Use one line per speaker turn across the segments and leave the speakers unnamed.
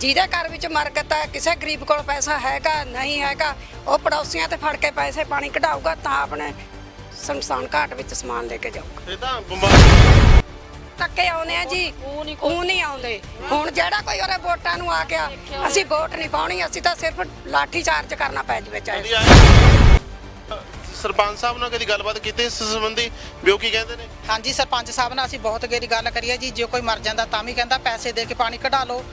ਜਿਹਦੇ ਘਰ ਵਿੱਚ ਮਰਕਤ ਹੈ ਕਿਸੇ ਗਰੀਬ ਕੋਲ ਪੈਸਾ ਹੈਗਾ ਨਹੀਂ ਹੈਗਾ ਉਹ ਪੜੋਸੀਆਂ ਤੇ ਫੜ ਕੇ ਪੈਸੇ ਪਾਣੀ ਕਢਾਊਗਾ ਤਾਂ ਆਪਣੇ ਸੰਸਾਨ ਘਾਟ ਵਿੱਚ ਸਮਾਨ ਲੈ ਕੇ ਜਾਊਗਾ।
ਇਹ ਤਾਂ ਬਿਮਾਰੀ
ਧੱਕੇ ਆਉਨੇ ਆ ਜੀ ਉਹ ਨਹੀਂ ਆਉਂਦੇ। ਹੁਣ ਜਿਹੜਾ ਕੋਈ ਉਹਰੇ ਵੋਟਾਂ ਨੂੰ ਆ ਗਿਆ ਅਸੀਂ ਵੋਟ ਨਹੀਂ ਪਾਉਣੀ ਅਸੀਂ ਤਾਂ ਸਿਰਫ ਲਾਠੀ ਚਾਰਜ ਕਰਨਾ ਪੈ ਜਵੇ ਚਾਹੇ।
ਸਰਪੰਚ ਸਾਹਿਬ ਨਾਲ ਕਦੀ ਗੱਲਬਾਤ ਕੀਤੀ ਇਸ ਸੰਬੰਧੀ? ਵੀ ਉਹ ਕੀ ਕਹਿੰਦੇ ਨੇ?
ਹਾਂਜੀ ਸਰਪੰਚ ਸਾਹਿਬ ਨਾਲ ਅਸੀਂ ਬਹੁਤ ਗੇਰੀ ਗੱਲ ਕਰੀ ਹੈ ਜੀ ਜੇ ਕੋਈ ਮਰ ਜਾਂਦਾ ਤਾਂ ਵੀ ਕਹਿੰਦਾ ਪੈਸੇ ਦੇ ਕੇ ਪਾਣੀ ਕਢਾ ਲਓ।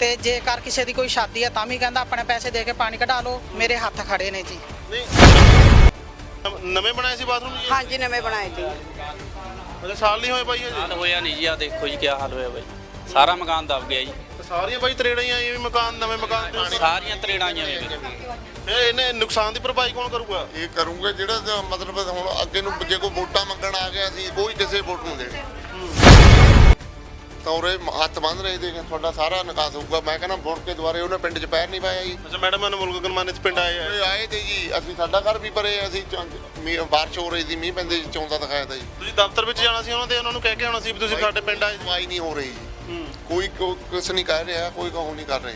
ਤੇ ਜੇਕਰ ਕਿਸੇ ਦੀ ਕੋਈ ਸ਼ਾਦੀ ਹੈ ਤਾਂ ਵੀ ਕਹਿੰਦਾ ਆਪਣੇ ਪੈਸੇ ਦੇ ਕੇ ਪਾਣੀ ਕਢਾ ਲਓ ਮੇਰੇ ਹੱਥ ਖੜੇ ਨੇ ਜੀ।
ਨਹੀਂ ਨਵੇਂ ਬਣਾਏ ਸੀ ਬਾਥਰੂਮ ਜੀ?
ਹਾਂਜੀ ਨਵੇਂ ਬਣਾਏ ਜੀ।
ਅਜੇ ਸਾਲ ਨਹੀਂ ਹੋਏ ਬਾਈ ਹਜੇ
ਹਾਲ ਹੋਇਆ ਨਹੀਂ ਜੀ ਆ ਦੇਖੋ ਜੀ ਕੀ ਹਾਲ ਹੋਇਆ ਬਾਈ। ਸਾਰਾ ਮਕਾਨ ਦਬ ਗਿਆ ਜੀ।
ਸਾਰੀਆਂ ਬਾਈ ਤਰੇੜਾਂ ਹੀ ਆਈਆਂ ਵੀ ਮਕਾਨ ਨਵੇਂ ਮਕਾਨ ਦੇ
ਸਾਰੀਆਂ ਤਰੇੜਾਂ ਆਈਆਂ ਵੇ
ਇਹ ਇਹਨੇ ਨੁਕਸਾਨ ਦੀ ਭਰਪਾਈ ਕੌਣ ਕਰੂਗਾ?
ਇਹ ਕਰੂੰਗੇ ਜਿਹੜਾ ਮਤਲਬ ਹੁਣ ਅੱਗੇ ਨੂੰ ਜੇ ਕੋਈ ਵੋਟਾਂ ਮੰਗਣ ਆ ਗਿਆ ਸੀ ਕੋਈ ਕਿਸੇ ਵੋਟ ਨੂੰ। ਦੇਣੇ ਤਾਂ ਉਰੇ ਹੱਥ ਬੰਨ ਰਹੇ ਦੇ ਤੁਹਾਡਾ ਸਾਰਾ ਨਿਕਾਸ ਹੋਊਗਾ। ਮੈਂ ਕਹਿੰਦਾ ਮੁੜ ਕੇ ਦੁਬਾਰੇ ਉਹਨੇ ਪਿੰਡ 'ਚ ਪੈਰ ਨਹੀਂ ਪਾਇਆ ਜੀ।
ਅੱਛਾ ਮੈਡਮ ਨੇ ਮੁਲਕ ਗਨਮਾਨੇ ਚ ਪਿੰਡ ਆਏ ਆ।
ਉਰੇ ਆਏ ਤੇ ਜੀ ਅਸੀਂ ਸਾਡਾ ਘਰ ਵੀ ਭਰੇ ਅਸੀਂ ਚੌਂ- ਮੀਂਹ ਬਾਰਿਸ਼ ਹੋ ਰਹੀ ਸੀ ਮੀਂਹ ਪੈਂਦੇ ਸੀ, ਚੌਂਦਾ ਦਿਖਾਇਆ ਤਾ ਜੀ।
ਤੁਸੀਂ ਦਫ਼ਤਰ ਵਿੱਚ ਜਾਣਾ ਸੀ ਉਹਨਾਂ ਦੇ ਉਹਨਾਂ ਨੂੰ ਕਹਿ ਕੇ ਆਉਣਾ ਸੀ ਵੀ ਤੁਸੀਂ ਸਾਡੇ ਪਿੰਡ ਆਏ।
ਸੁਣਵਾਈ ਨਹੀਂ ਹੋ ਰਹੀ। ਜੀ ਕੋਈ ਕੋ- ਕੁਛ ਨਹੀਂ ਕਹਿ ਰਿਹਾ ਕੋਈ ਕਹੋ ਨਹੀਂ ਕਰ ਰਹੇ।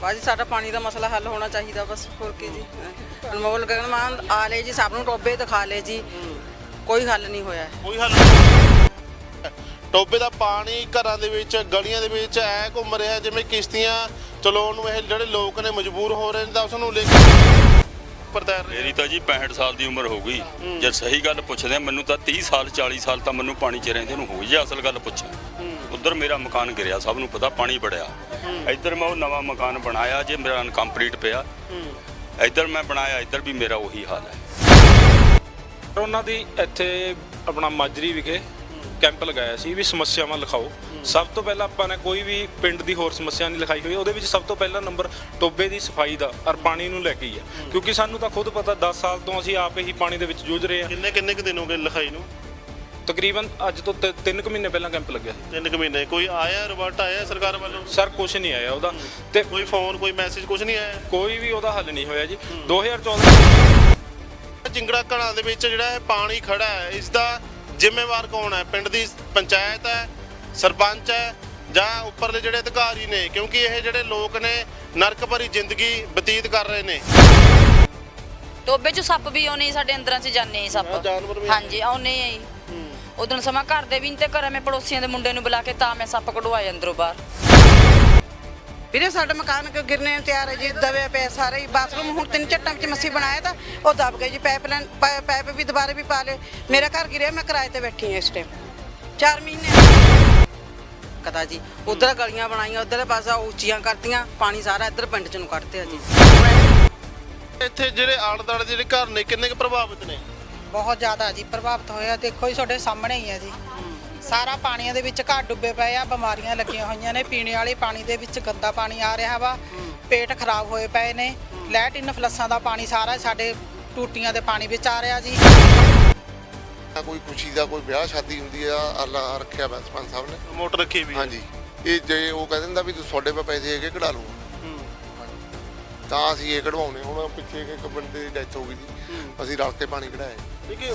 ਬਾਜੀ ਸਾਡਾ ਪਾਣੀ ਦਾ ਮਸਲਾ ਹੱਲ ਹੋਣਾ ਚਾਹੀਦਾ ਬਸ ਹੋਰ ਕੀ ਜੀ। ਅਨਮੋਲ ਗਗਨਮਾਨ ਆ ਲੈ ਜੀ ਸਭ ਨੂੰ ਟੋਬੇ ਦਿਖਾ ਲੈ ਜੀ। ਕੋਈ ਹੱਲ ਨਹੀਂ ਹੋਇਆ।
ਕੋਈ ਹੱਲ ਨਹੀਂ ਟੋਬੇ ਦਾ ਪਾਣੀ ਘਰਾਂ ਦੇ ਵਿੱਚ ਗਲੀਆਂ ਦੇ ਵਿੱਚ ਐ ਘੁੰਮ ਰਿਹਾ ਜਿਵੇਂ ਕਿਸ਼ਤੀਆਂ ਚਲਾਉਣ ਨੂੰ ਇਹ ਜਿਹੜੇ ਲੋਕ ਨੇ ਮਜਬੂਰ ਹੋ ਰਹੇ ਨੇ ਤਾਂ ਉਸ ਨੂੰ ਲੈ ਕੇ ਰਹੇ
ਮੇਰੀ ਤਾਂ ਜੀ 65 ਸਾਲ ਦੀ ਉਮਰ ਹੋ ਗਈ। ਜੇ ਸਹੀ ਗੱਲ ਪੁੱਛਦੇ ਮੈਨੂੰ ਤਾਂ 30 ਸਾਲ 40 ਸਾਲ ਤਾਂ ਮੈਨੂੰ ਪਾਣੀ 'ਚ ਰਹਿੰਦੇ ਨੂੰ ਹੋ ਜੇ ਅਸਲ ਗੱਲ ਪੁੱਛਾਂ। ਉਧਰ ਮੇਰਾ ਮਕਾਨ ਗਿਰਿਆ ਸਭ ਨੂੰ ਪਤਾ ਪਾਣੀ ਬੜਿਆ ਇੱਧਰ ਮੈਂ ਉਹ ਨਵਾਂ ਮਕਾਨ ਬਣਾਇਆ ਜੇ ਮੇਰਾ ਅਨਕੰਪਲੀਟ ਪਿਆ। ਇੱਧਰ ਮੈਂ ਬਣਾਇਆ ਇੱਧਰ ਵੀ ਮੇਰਾ ਉਹੀ ਹਾਲ ਹੈ।
ਉਹਨਾਂ ਦੀ ਇੱਥੇ ਆਪਣਾ ਮਾਜਰੀ ਵਿਖੇ ਕੈਂਪ ਲਗਾਇਆ ਸੀ ਵੀ ਸਮੱਸਿਆਵਾਂ ਲਿਖਾਓ। ਸਭ ਤੋਂ ਪਹਿਲਾਂ ਆਪਾਂ ਨੇ ਕੋਈ ਵੀ ਪਿੰਡ ਦੀ ਹੋਰ ਸਮੱਸਿਆ ਨਹੀਂ ਲਿਖਾਈ ਹੋਈ ਉਹਦੇ ਵਿੱਚ ਸਭ ਤੋਂ ਪਹਿਲਾ ਨੰਬਰ ਟੋਬੇ ਦੀ ਸਫ਼ਾਈ ਦਾ ਔਰ ਪਾਣੀ ਨੂੰ ਲੈ ਕੇ ਹੀ ਹੈ ਕਿਉਂਕਿ ਸਾਨੂੰ ਤਾਂ ਖੁਦ ਪਤਾ 10 ਸਾਲ ਤੋਂ ਅਸੀਂ ਆਪੇ ਹੀ ਪਾਣੀ ਦੇ ਵਿੱਚ ਜੂਝ ਰਹੇ ਹਾਂ।
ਕਿੰਨੇ ਕਿੰਨੇ ਕੁ ਦਿਨ ਹੋ ਗਏ ਲਿਖਾਈ ਨੂੰ?
ਤਕਰੀਬਨ ਅੱਜ ਤੋਂ 3 ਕੁ ਮਹੀਨੇ ਪਹਿਲਾਂ ਕੈਂਪ ਲੱਗਿਆ ਸੀ।
ਤਿੰਨ ਕੁ ਮਹੀਨੇ। ਕੋਈ ਆਇਆ ਰਿਵਰਟ ਆਇਆ ਸਰਕਾਰ ਵੱਲੋਂ?
ਸਰ ਕੁਝ ਨਹੀਂ ਆਇਆ ਉਹਦਾ। ਤੇ
ਕੋਈ ਫੋਨ ਕੋਈ ਮੈਸੇਜ ਕੁਝ ਨਹੀਂ ਆਇਆ?
ਕੋਈ ਵੀ ਉਹਦਾ ਹੱਲ ਨਹੀਂ ਹੋਇਆ ਜੀ। 2014
ਚਿੰਗੜਾ ਘਰਾਂ ਦੇ ਵਿੱਚ ਜਿਹੜਾ ਪਾਣੀ ਖੜਾ ਹੈ ਇਸ ਦਾ ਜ਼ਿੰਮੇਵਾਰ ਕੌਣ ਹੈ? ਪਿੰਡ ਦੀ ਪੰਚਾਇਤ ਹੈ ਸਰਪੰਚ ਹੈ ਜਾਂ ਉੱਪਰਲੇ ਜਿਹੜੇ ਅਧਿਕਾਰੀ ਨੇ? ਕਿਉਂਕਿ ਇਹ ਜਿਹੜੇ ਲੋਕ ਨੇ ਨਰਕ ਭਰੀ ਜ਼ਿੰਦਗੀ ਬਤੀਤ ਕਰ ਰਹੇ ਨੇ।
ਟੋਬੇ ਚ ਸੱਪ ਵੀ ਆਉਣੇ ਸਾਡੇ ਅੰਦਰਾਂ ਚ ਜਾਂਦੇ ਹੀ ਸੱਪ।
ਹਾਂ, ਜਾਨਵਰ ਵੀ
ਹਾਂਜੀ ਆਉਣੇ ਹੀ। ਉਦੋਂ ਸਮਾਂ ਘਰ ਦੇ ਵੀ ਨੀ ਤੇ ਘਰੇ ਮੈਂ ਪੜੋਸੀਆਂ ਦੇ ਮੁੰਡੇ ਨੂੰ ਬੁਲਾ ਕੇ ਤਾਂ ਮੈਂ ਸੱਪ ਕਢਵਾਏ ਅੰਦਰੋਂ ਬਾਹਰ।
ਵੀਰੇ ਸਾਡਾ ਮਕਾਨ ਕਿਉਂ ਗਿਰਨੇ ਨੂੰ ਤਿਆਰ ਹੈ ਜੀ? ਦਬਿਆ ਪਿਆ ਸਾਰੇ ਹੀ। ਬਾਥਰੂਮ ਹੁਣ ਤਿੰਨ ਚੱਟਾਂ ਵਿੱਚ ਮੱਸੀ ਬਣਾਇਆ ਤਾਂ ਉਹ ਦਬ ਗਏ ਜੀ। ਪਾਈਪ ਲਾਈਨ ਪਾਈਪ ਵੀ ਦੁਬਾਰੇ ਵੀ ਪਾ ਲਏ ਮੇਰਾ ਘਰ ਗਿਰਿਆ ਮੈਂ ਕਿਰਾਏ ਤੇ ਬੈਠੀ ਹਾਂ ਇਸ ਟਾਈਮ 4 ਮਹੀਨੇ ਕਦਾ ਜੀ ਉਧਰ ਗਲੀਆਂ ਬਣਾਈਆਂ ਉਧਰ ਪਾਸਾ ਉੱਚੀਆਂ ਕਰਤੀਆਂ ਪਾਣੀ ਸਾਰਾ ਇੱਧਰ ਪਿੰਡ ਚ ਨੂੰ ਕੱਢਤੇ ਆ ਜੀ।
ਇੱਥੇ ਜਿਹੜੇ ਦੇ ਜਿਹੜੇ ਘਰ ਨੇ ਕਿੰਨੇ ਕੁ ਪ੍ਰਭਾਵਿਤ ਨੇ?
ਬਹੁਤ ਜ਼ਿਆਦਾ ਜੀ ਪ੍ਰਭਾਵਿਤ ਹੋਇਆ। ਦੇਖੋ ਜੀ ਤੁਹਾਡੇ ਸਾਹਮਣੇ ਹੀ ਹੈ ਜੀ। ਸਾਰਾ ਪਾਣੀਆਂ ਦੇ ਵਿੱਚ ਘਰ ਡੁੱਬੇ ਪਏ ਆ ਬਿਮਾਰੀਆਂ ਲੱਗੀਆਂ ਹੋਈਆਂ ਨੇ ਪੀਣੇ ਵਾਲੇ ਪਾਣੀ ਦੇ ਵਿੱਚ ਗੰਦਾ ਪਾਣੀ ਆ ਰਿਹਾ ਵਾ ਪੇਟ ਖਰਾਬ ਹੋਏ ਪਏ ਨੇ ਲੈਟਿਨ ਫਲੱਸਾਂ ਦਾ ਪਾਣੀ ਸਾਰਾ ਸਾਡੇ ਟੂਟੀਆਂ ਦੇ ਪਾਣੀ ਵਿੱਚ ਆ ਰਿਹਾ ਜੀ।
ਕੋਈ ਖੁਸ਼ੀ ਦਾ ਕੋਈ ਵਿਆਹ ਸ਼ਾਦੀ ਹੁੰਦੀ ਆ ਅੱਲਾ ਰੱਖਿਆ ਵਾ ਸਰਪੰਚ ਸਾਹਿਬ ਨੇ।
ਮੋਟਰ ਰੱਖੀ ਵੀ।
ਹਾਂਜੀ। ਇਹ ਜੇ ਉਹ ਕਹਿ ਦਿੰਦਾ ਵੀ ਤੂੰ ਤੁਹਾਡੇ ਪਾ ਪੈਸੇ ਹੈਗੇ ਕਢਾ ਲਓ। ਤਾਂ ਅਸੀਂ ਇਹ ਕਢਵਾਉਣੇ ਹੁਣ ਪਿੱਛੇ ਇੱਕ ਬੰਦੇ ਦੀ ਡੈਥ ਹੋ ਗਈ ਸੀ ਅਸੀਂ ਰਲ ਕੇ ਪਾਣੀ ਕਢਾਇਆ
ਠੀਕ ਹੈ।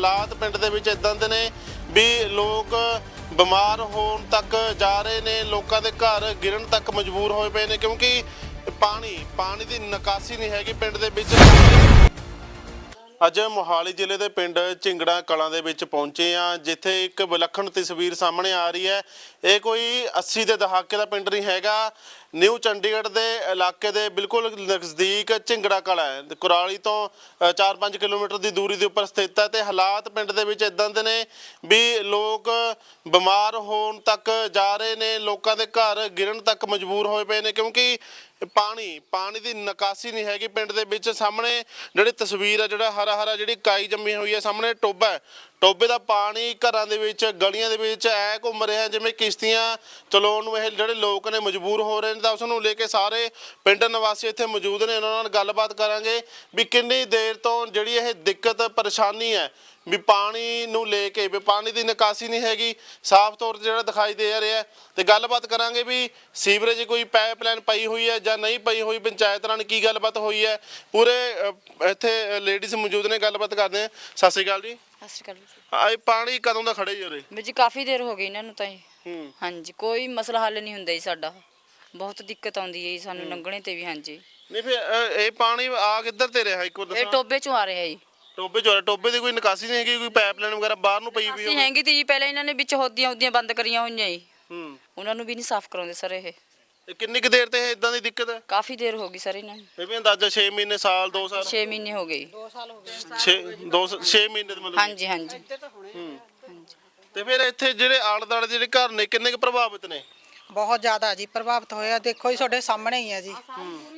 ਹਾਲਾਤ ਪਿੰਡ ਦੇ ਵਿੱਚ ਇਦਾਂ ਦੇ ਨੇ ਵੀ ਲੋਕ ਬਿਮਾਰ ਹੋਣ ਤੱਕ ਜਾ ਰਹੇ ਨੇ, ਲੋਕਾਂ ਦੇ ਘਰ ਗਿਰਨ ਤੱਕ ਮਜਬੂਰ ਹੋਏ ਪਏ ਨੇ ਕਿਉਂਕਿ ਪਾਣੀ ਪਾਣੀ ਦੀ ਨਿਕਾਸੀ ਨਹੀਂ ਹੈਗੀ ਪਿੰਡ ਦੇ ਵਿੱਚ। ਅੱਜ ਮੋਹਾਲੀ ਜ਼ਿਲ੍ਹੇ ਦੇ ਪਿੰਡ ਝਿੰਗੜਾ ਕਲਾਂ ਦੇ ਵਿੱਚ ਪਹੁੰਚੇ ਆ ਜਿੱਥੇ ਇੱਕ ਵਿਲੱਖਣ ਤਸਵੀਰ ਸਾਹਮਣੇ ਆ ਰਹੀ ਹੈ। ਇਹ ਕੋਈ 80 ਦੇ ਦਹਾਕੇ ਦਾ ਪਿੰਡ ਨਹੀਂ ਹੈਗਾ। ਨਿਊ ਚੰਡੀਗੜ੍ਹ ਦੇ ਇਲਾਕੇ ਦੇ ਬਿਲਕੁਲ ਨਜ਼ਦੀਕ ਝਿੰਗੜਾ ਕਲਾ ਹੈ। ਕੁਰਾਲੀ ਤੋਂ 4-5 ਕਿਲੋਮੀਟਰ ਦੀ ਦੂਰੀ ਦੇ ਉੱਪਰ ਸਥਿਤ ਹੈ ਤੇ ਹਾਲਾਤ ਪਿੰਡ ਦੇ ਵਿੱਚ ਇਦਾਂ ਦੇ ਨੇ ਵੀ ਲੋਕ ਬਿਮਾਰ ਹੋਣ ਤੱਕ ਜਾ ਰਹੇ ਨੇ, ਲੋਕਾਂ ਦੇ ਘਰ ਗਿਰਨ ਤੱਕ ਮਜਬੂਰ ਹੋਏ ਪਏ ਨੇ ਕਿਉਂਕਿ ਪਾਣੀ ਪਾਣੀ ਦੀ ਨਿਕਾਸੀ ਨਹੀਂ ਹੈਗੀ ਪਿੰਡ ਦੇ ਵਿੱਚ। ਸਾਹਮਣੇ ਜਿਹੜੀ ਤਸਵੀਰ ਹੈ ਜਿਹੜਾ ਹਰਾ ਹਰਾ ਜਿਹੜੀ ਕਾਈ ਜੰਮੀ ਹੋਈ ਹੈ, ਸਾਹਮਣੇ ਟੋਬਾ ਹੈ। ਟੋਬੇ ਦਾ ਪਾਣੀ ਘਰਾਂ ਦੇ ਵਿੱਚ, ਗਲੀਆਂ ਦੇ ਵਿੱਚ ਐ ਘੁੰਮ ਰਿਹਾ, ਜਿਵੇਂ ਕਿਸ਼ਤੀਆਂ ਚਲਾਉਣ ਨੂੰ ਇਹ ਜਿਹੜੇ ਲੋਕ ਨੇ ਮਜਬੂਰ ਹੋ ਰਹੇ ਨੇ। ਤਾਂ ਉਸ ਨੂੰ ਲੈ ਕੇ ਸਾਰੇ ਪਿੰਡ ਨਿਵਾਸੀ ਇੱਥੇ ਮੌਜੂਦ ਨੇ। ਉਹਨਾਂ ਨਾਲ ਗੱਲਬਾਤ ਕਰਾਂਗੇ ਵੀ ਕਿੰਨੀ ਦੇਰ ਤੋਂ ਜਿਹੜੀ ਇਹ ਦਿੱਕਤ ਪਰੇਸ਼ਾਨੀ ਹੈ ਵੀ ਪਾਣੀ ਨੂੰ ਲੈ ਕੇ ਵੀ ਪਾਣੀ ਦੀ ਨਿਕਾਸੀ ਨਹੀਂ ਹੈਗੀ। ਸਾਫ਼ ਤੌਰ ਤੇ ਜਿਹੜਾ ਦਿਖਾਈ ਦੇ ਰਿਹਾ ਤੇ ਗੱਲਬਾਤ ਕਰਾਂਗੇ ਵੀ ਸੀਵਰੇਜ ਕੋਈ ਪਾਈਪਲਾਈਨ ਪਈ ਹੋਈ ਹੈ ਜਾਂ ਨਹੀਂ ਪਈ ਹੋਈ। ਪੰਚਾਇਤ ਨਾਲ ਕੀ ਗੱਲਬਾਤ ਹੋਈ ਹੈ? ਪੂਰੇ ਇੱਥੇ ਲੇਡੀਜ਼ ਮੌਜੂਦ ਨੇ ਗੱਲਬਾਤ ਕਰਦੇ ਆ ਸਤਿ ਸ਼੍ਰੀ ਅਕਾਲ ਜੀ।
ਸਤਿ ਸ਼੍ਰੀ ਅਕਾਲ
ਪਾਣੀ ਕਦੋਂ ਦਾ ਖੜੇ ਜੀ ਉਰੇ?
ਵੀਰ ਜੀ ਕਾਫੀ ਦੇਰ ਹੋ ਗਈ ਇਹਨਾਂ ਨੂੰ ਤਾਂ
ਹੂੰ।
ਹਾਂਜੀ ਕੋਈ ਮਸਲਾ ਹੱਲ ਨਹੀਂ ਹੁੰਦਾ ਜੀ ਸਾਡਾ। ਬਹੁਤ ਦਿੱਕਤ ਆਉਂਦੀ ਹੈ ਜੀ ਸਾਨੂੰ ਲੰਘਣੇ ਤੇ ਵੀ ਹਾਂਜੀ।
ਨਹੀਂ ਫਿਰ ਅ, ਇਹ ਪਾਣੀ ਆ ਕਿੱਧਰ ਤੇ ਰਿਹਾ? ਇੱਕੋ
ਇਹ
ਦੱਸਾਂ।
ਟੋਬੇ ਚੋਂ ਆ ਰਿਹਾ ਜੀ।
ਟੋਬੇ ਚੋਂ ਆ ਰਿਹਾ। ਟੋਬੇ ਦੀ ਕੋਈ ਨਿਕਾਸੀ ਨਹੀਂ ਹੈਗੀ ਕੋਈ ਪਾਈਪਲਾਈਨ ਵਗੈਰਾ ਬਾਹਰ ਨੂੰ ਪਈ ਵੀ
ਅਸੀਂ ਹੈਗੀ ਤੀ ਜੀ ਪਹਿਲਾਂ ਇਹਨਾਂ ਨੇ ਵਿੱਚ ਹੋਦੀਆਂ ਉਦੀਆਂ ਬੰਦ ਕਰੀਆਂ ਹੋਈਆਂ ਜੀ।
ਹੂੰ।
ਉਹਨਾਂ ਨੂੰ ਵੀ ਨਹੀਂ ਸਾਫ਼ ਕਰਾਉਂਦੇ ਸਰ ਇਹ।
ਇਹ ਕਿੰਨੀ ਕੁ ਦੇਰ ਤੇ ਇਹ ਇਦਾਂ ਦੀ ਦਿੱਕਤ ਹੈ?
ਕਾਫੀ ਦੇਰ ਹੋ ਗਈ ਸਰ ਇਹਨਾਂ ਨੂੰ।
ਇਹ ਵੀ ਅੰਦਾਜ਼ਾ 6 ਮਹੀਨੇ ਸਾਲ 2 ਸਾਲ?
6 ਮਹੀਨੇ ਹੋ ਗਏ
6 2 6 ਮਹੀਨੇ ਦੇ ਮਤਲਬ
ਹਾਂਜੀ ਹਾਂਜੀ।
ਤੇ ਫਿਰ ਇੱਥੇ ਜਿਹੜੇ ਆਲੇ ਦੁਆਲੇ ਜਿਹੜੇ ਘਰ ਨੇ ਕਿੰਨੇ ਕੁ ਪ੍ਰਭਾਵਿਤ ਨੇ?
ਬਹੁਤ ਜ਼ਿਆਦਾ ਜੀ ਪ੍ਰਭਾਵਿਤ ਹੋਇਆ। ਦੇਖੋ ਜੀ ਤੁਹਾਡੇ ਸਾਹਮਣੇ ਹੀ ਆ ਜੀ।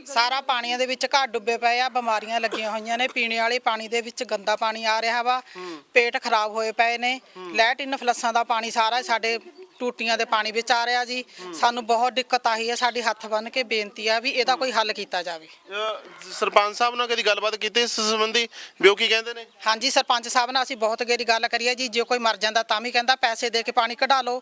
ਸਾਰਾ ਪਾਣੀਆਂ ਦੇ ਵਿੱਚ ਘਰ ਡੁੱਬੇ ਪਏ ਆ ਬਿਮਾਰੀਆਂ ਲੱਗੀਆਂ ਹੋਈਆਂ ਨੇ। ਪੀਣੇ ਵਾਲੇ ਪਾਣੀ ਦੇ ਵਿੱਚ ਗੰਦਾ ਪਾਣੀ ਆ ਰਿਹਾ ਵਾ। ਪੇਟ ਖਰਾਬ ਹੋਏ ਪਏ ਨੇ। ਲੈਟਿਨ ਫਲਸਾਂ ਦਾ ਪਾਣੀ ਸਾਰਾ ਸਾਡੇ ਟੂਟੀਆਂ ਦੇ ਪਾਣੀ ਵਿੱਚ ਆ ਰਿਹਾ ਜੀ। ਸਾਨੂੰ ਬਹੁਤ ਦਿੱਕਤ ਆਈ ਹੈ। ਸਾਡੀ ਹੱਥ ਬੰਨ ਕੇ ਬੇਨਤੀ ਆ ਵੀ ਇਹਦਾ ਕੋਈ ਹੱਲ ਕੀਤਾ ਜਾਵੇ।
ਸਰਪੰਚ ਸਾਹਿਬ ਨਾਲ ਕਦੀ ਗੱਲਬਾਤ ਕੀਤੀ ਇਸ ਸੰਬੰਧੀ? ਵੀ ਉਹ ਕੀ ਕਹਿੰਦੇ ਨੇ?
ਹਾਂਜੀ ਸਰਪੰਚ ਸਾਹਿਬ ਨਾਲ ਅਸੀਂ ਬਹੁਤ ਗੇਰੀ ਗੱਲ ਕਰੀ ਹੈ ਜੀ। ਜੇ ਕੋਈ ਮਰ ਜਾਂਦਾ ਤਾਂ ਵੀ ਕਹਿੰਦਾ ਪੈਸੇ ਦੇ ਕੇ ਪਾਣੀ ਕਢਾ ਲਓ।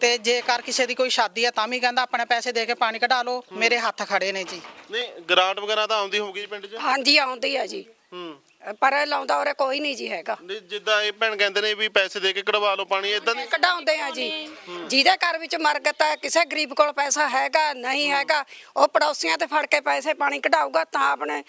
ਤੇ ਜੇਕਰ ਕਿਸੇ ਦੀ ਕੋਈ ਸ਼ਾਦੀ ਆ ਤਾਂ ਵੀ ਕਹਿੰਦਾ ਆਪਣੇ ਪੈਸੇ ਦੇ ਕੇ ਪਾਣੀ ਕਢਾ ਲਓ। ਮੇਰੇ ਹੱਥ ਖੜੇ ਨੇ ਜੀ।
ਨਹੀਂ ਗ੍ਰਾਂਟ ਵਗੈਰਾ ਤਾਂ ਆਉਂਦੀ ਹੋਊਗੀ ਜੀ ਪਿੰਡ 'ਚ?
ਹਾਂਜੀ ਆਉਂਦੀ ਆ ਜੀ।
ਹੂੰ।
ਪਰ ਇਹ ਲਾਉਂਦਾ ਉਰੇ ਕੋਈ ਨਹੀਂ ਜੀ ਹੈਗਾ।
ਨਹੀਂ, ਜਿੱਦਾਂ ਇਹ ਭੈਣ ਕਹਿੰਦੇ ਨੇ ਵੀ ਪੈਸੇ ਦੇ ਕੇ ਕਢਵਾ ਲਓ ਪਾਣੀ ਇਦਾਂ ਦੀ
ਕਢਾਉਂਦੇ ਆ ਜੀ। ਜਿਹਦੇ ਘਰ ਵਿੱਚ ਮਰਗਤ ਹੈ ਕਿਸੇ ਗਰੀਬ ਕੋਲ ਪੈਸਾ ਹੈਗਾ ਨਹੀਂ ਹੈਗਾ ਉਹ ਪੜੋਸੀਆਂ ਤੇ ਫੜ ਕੇ ਪੈਸੇ ਪਾਣੀ ਕਢਾਊਗਾ ਤਾਂ ਆਪਣੇ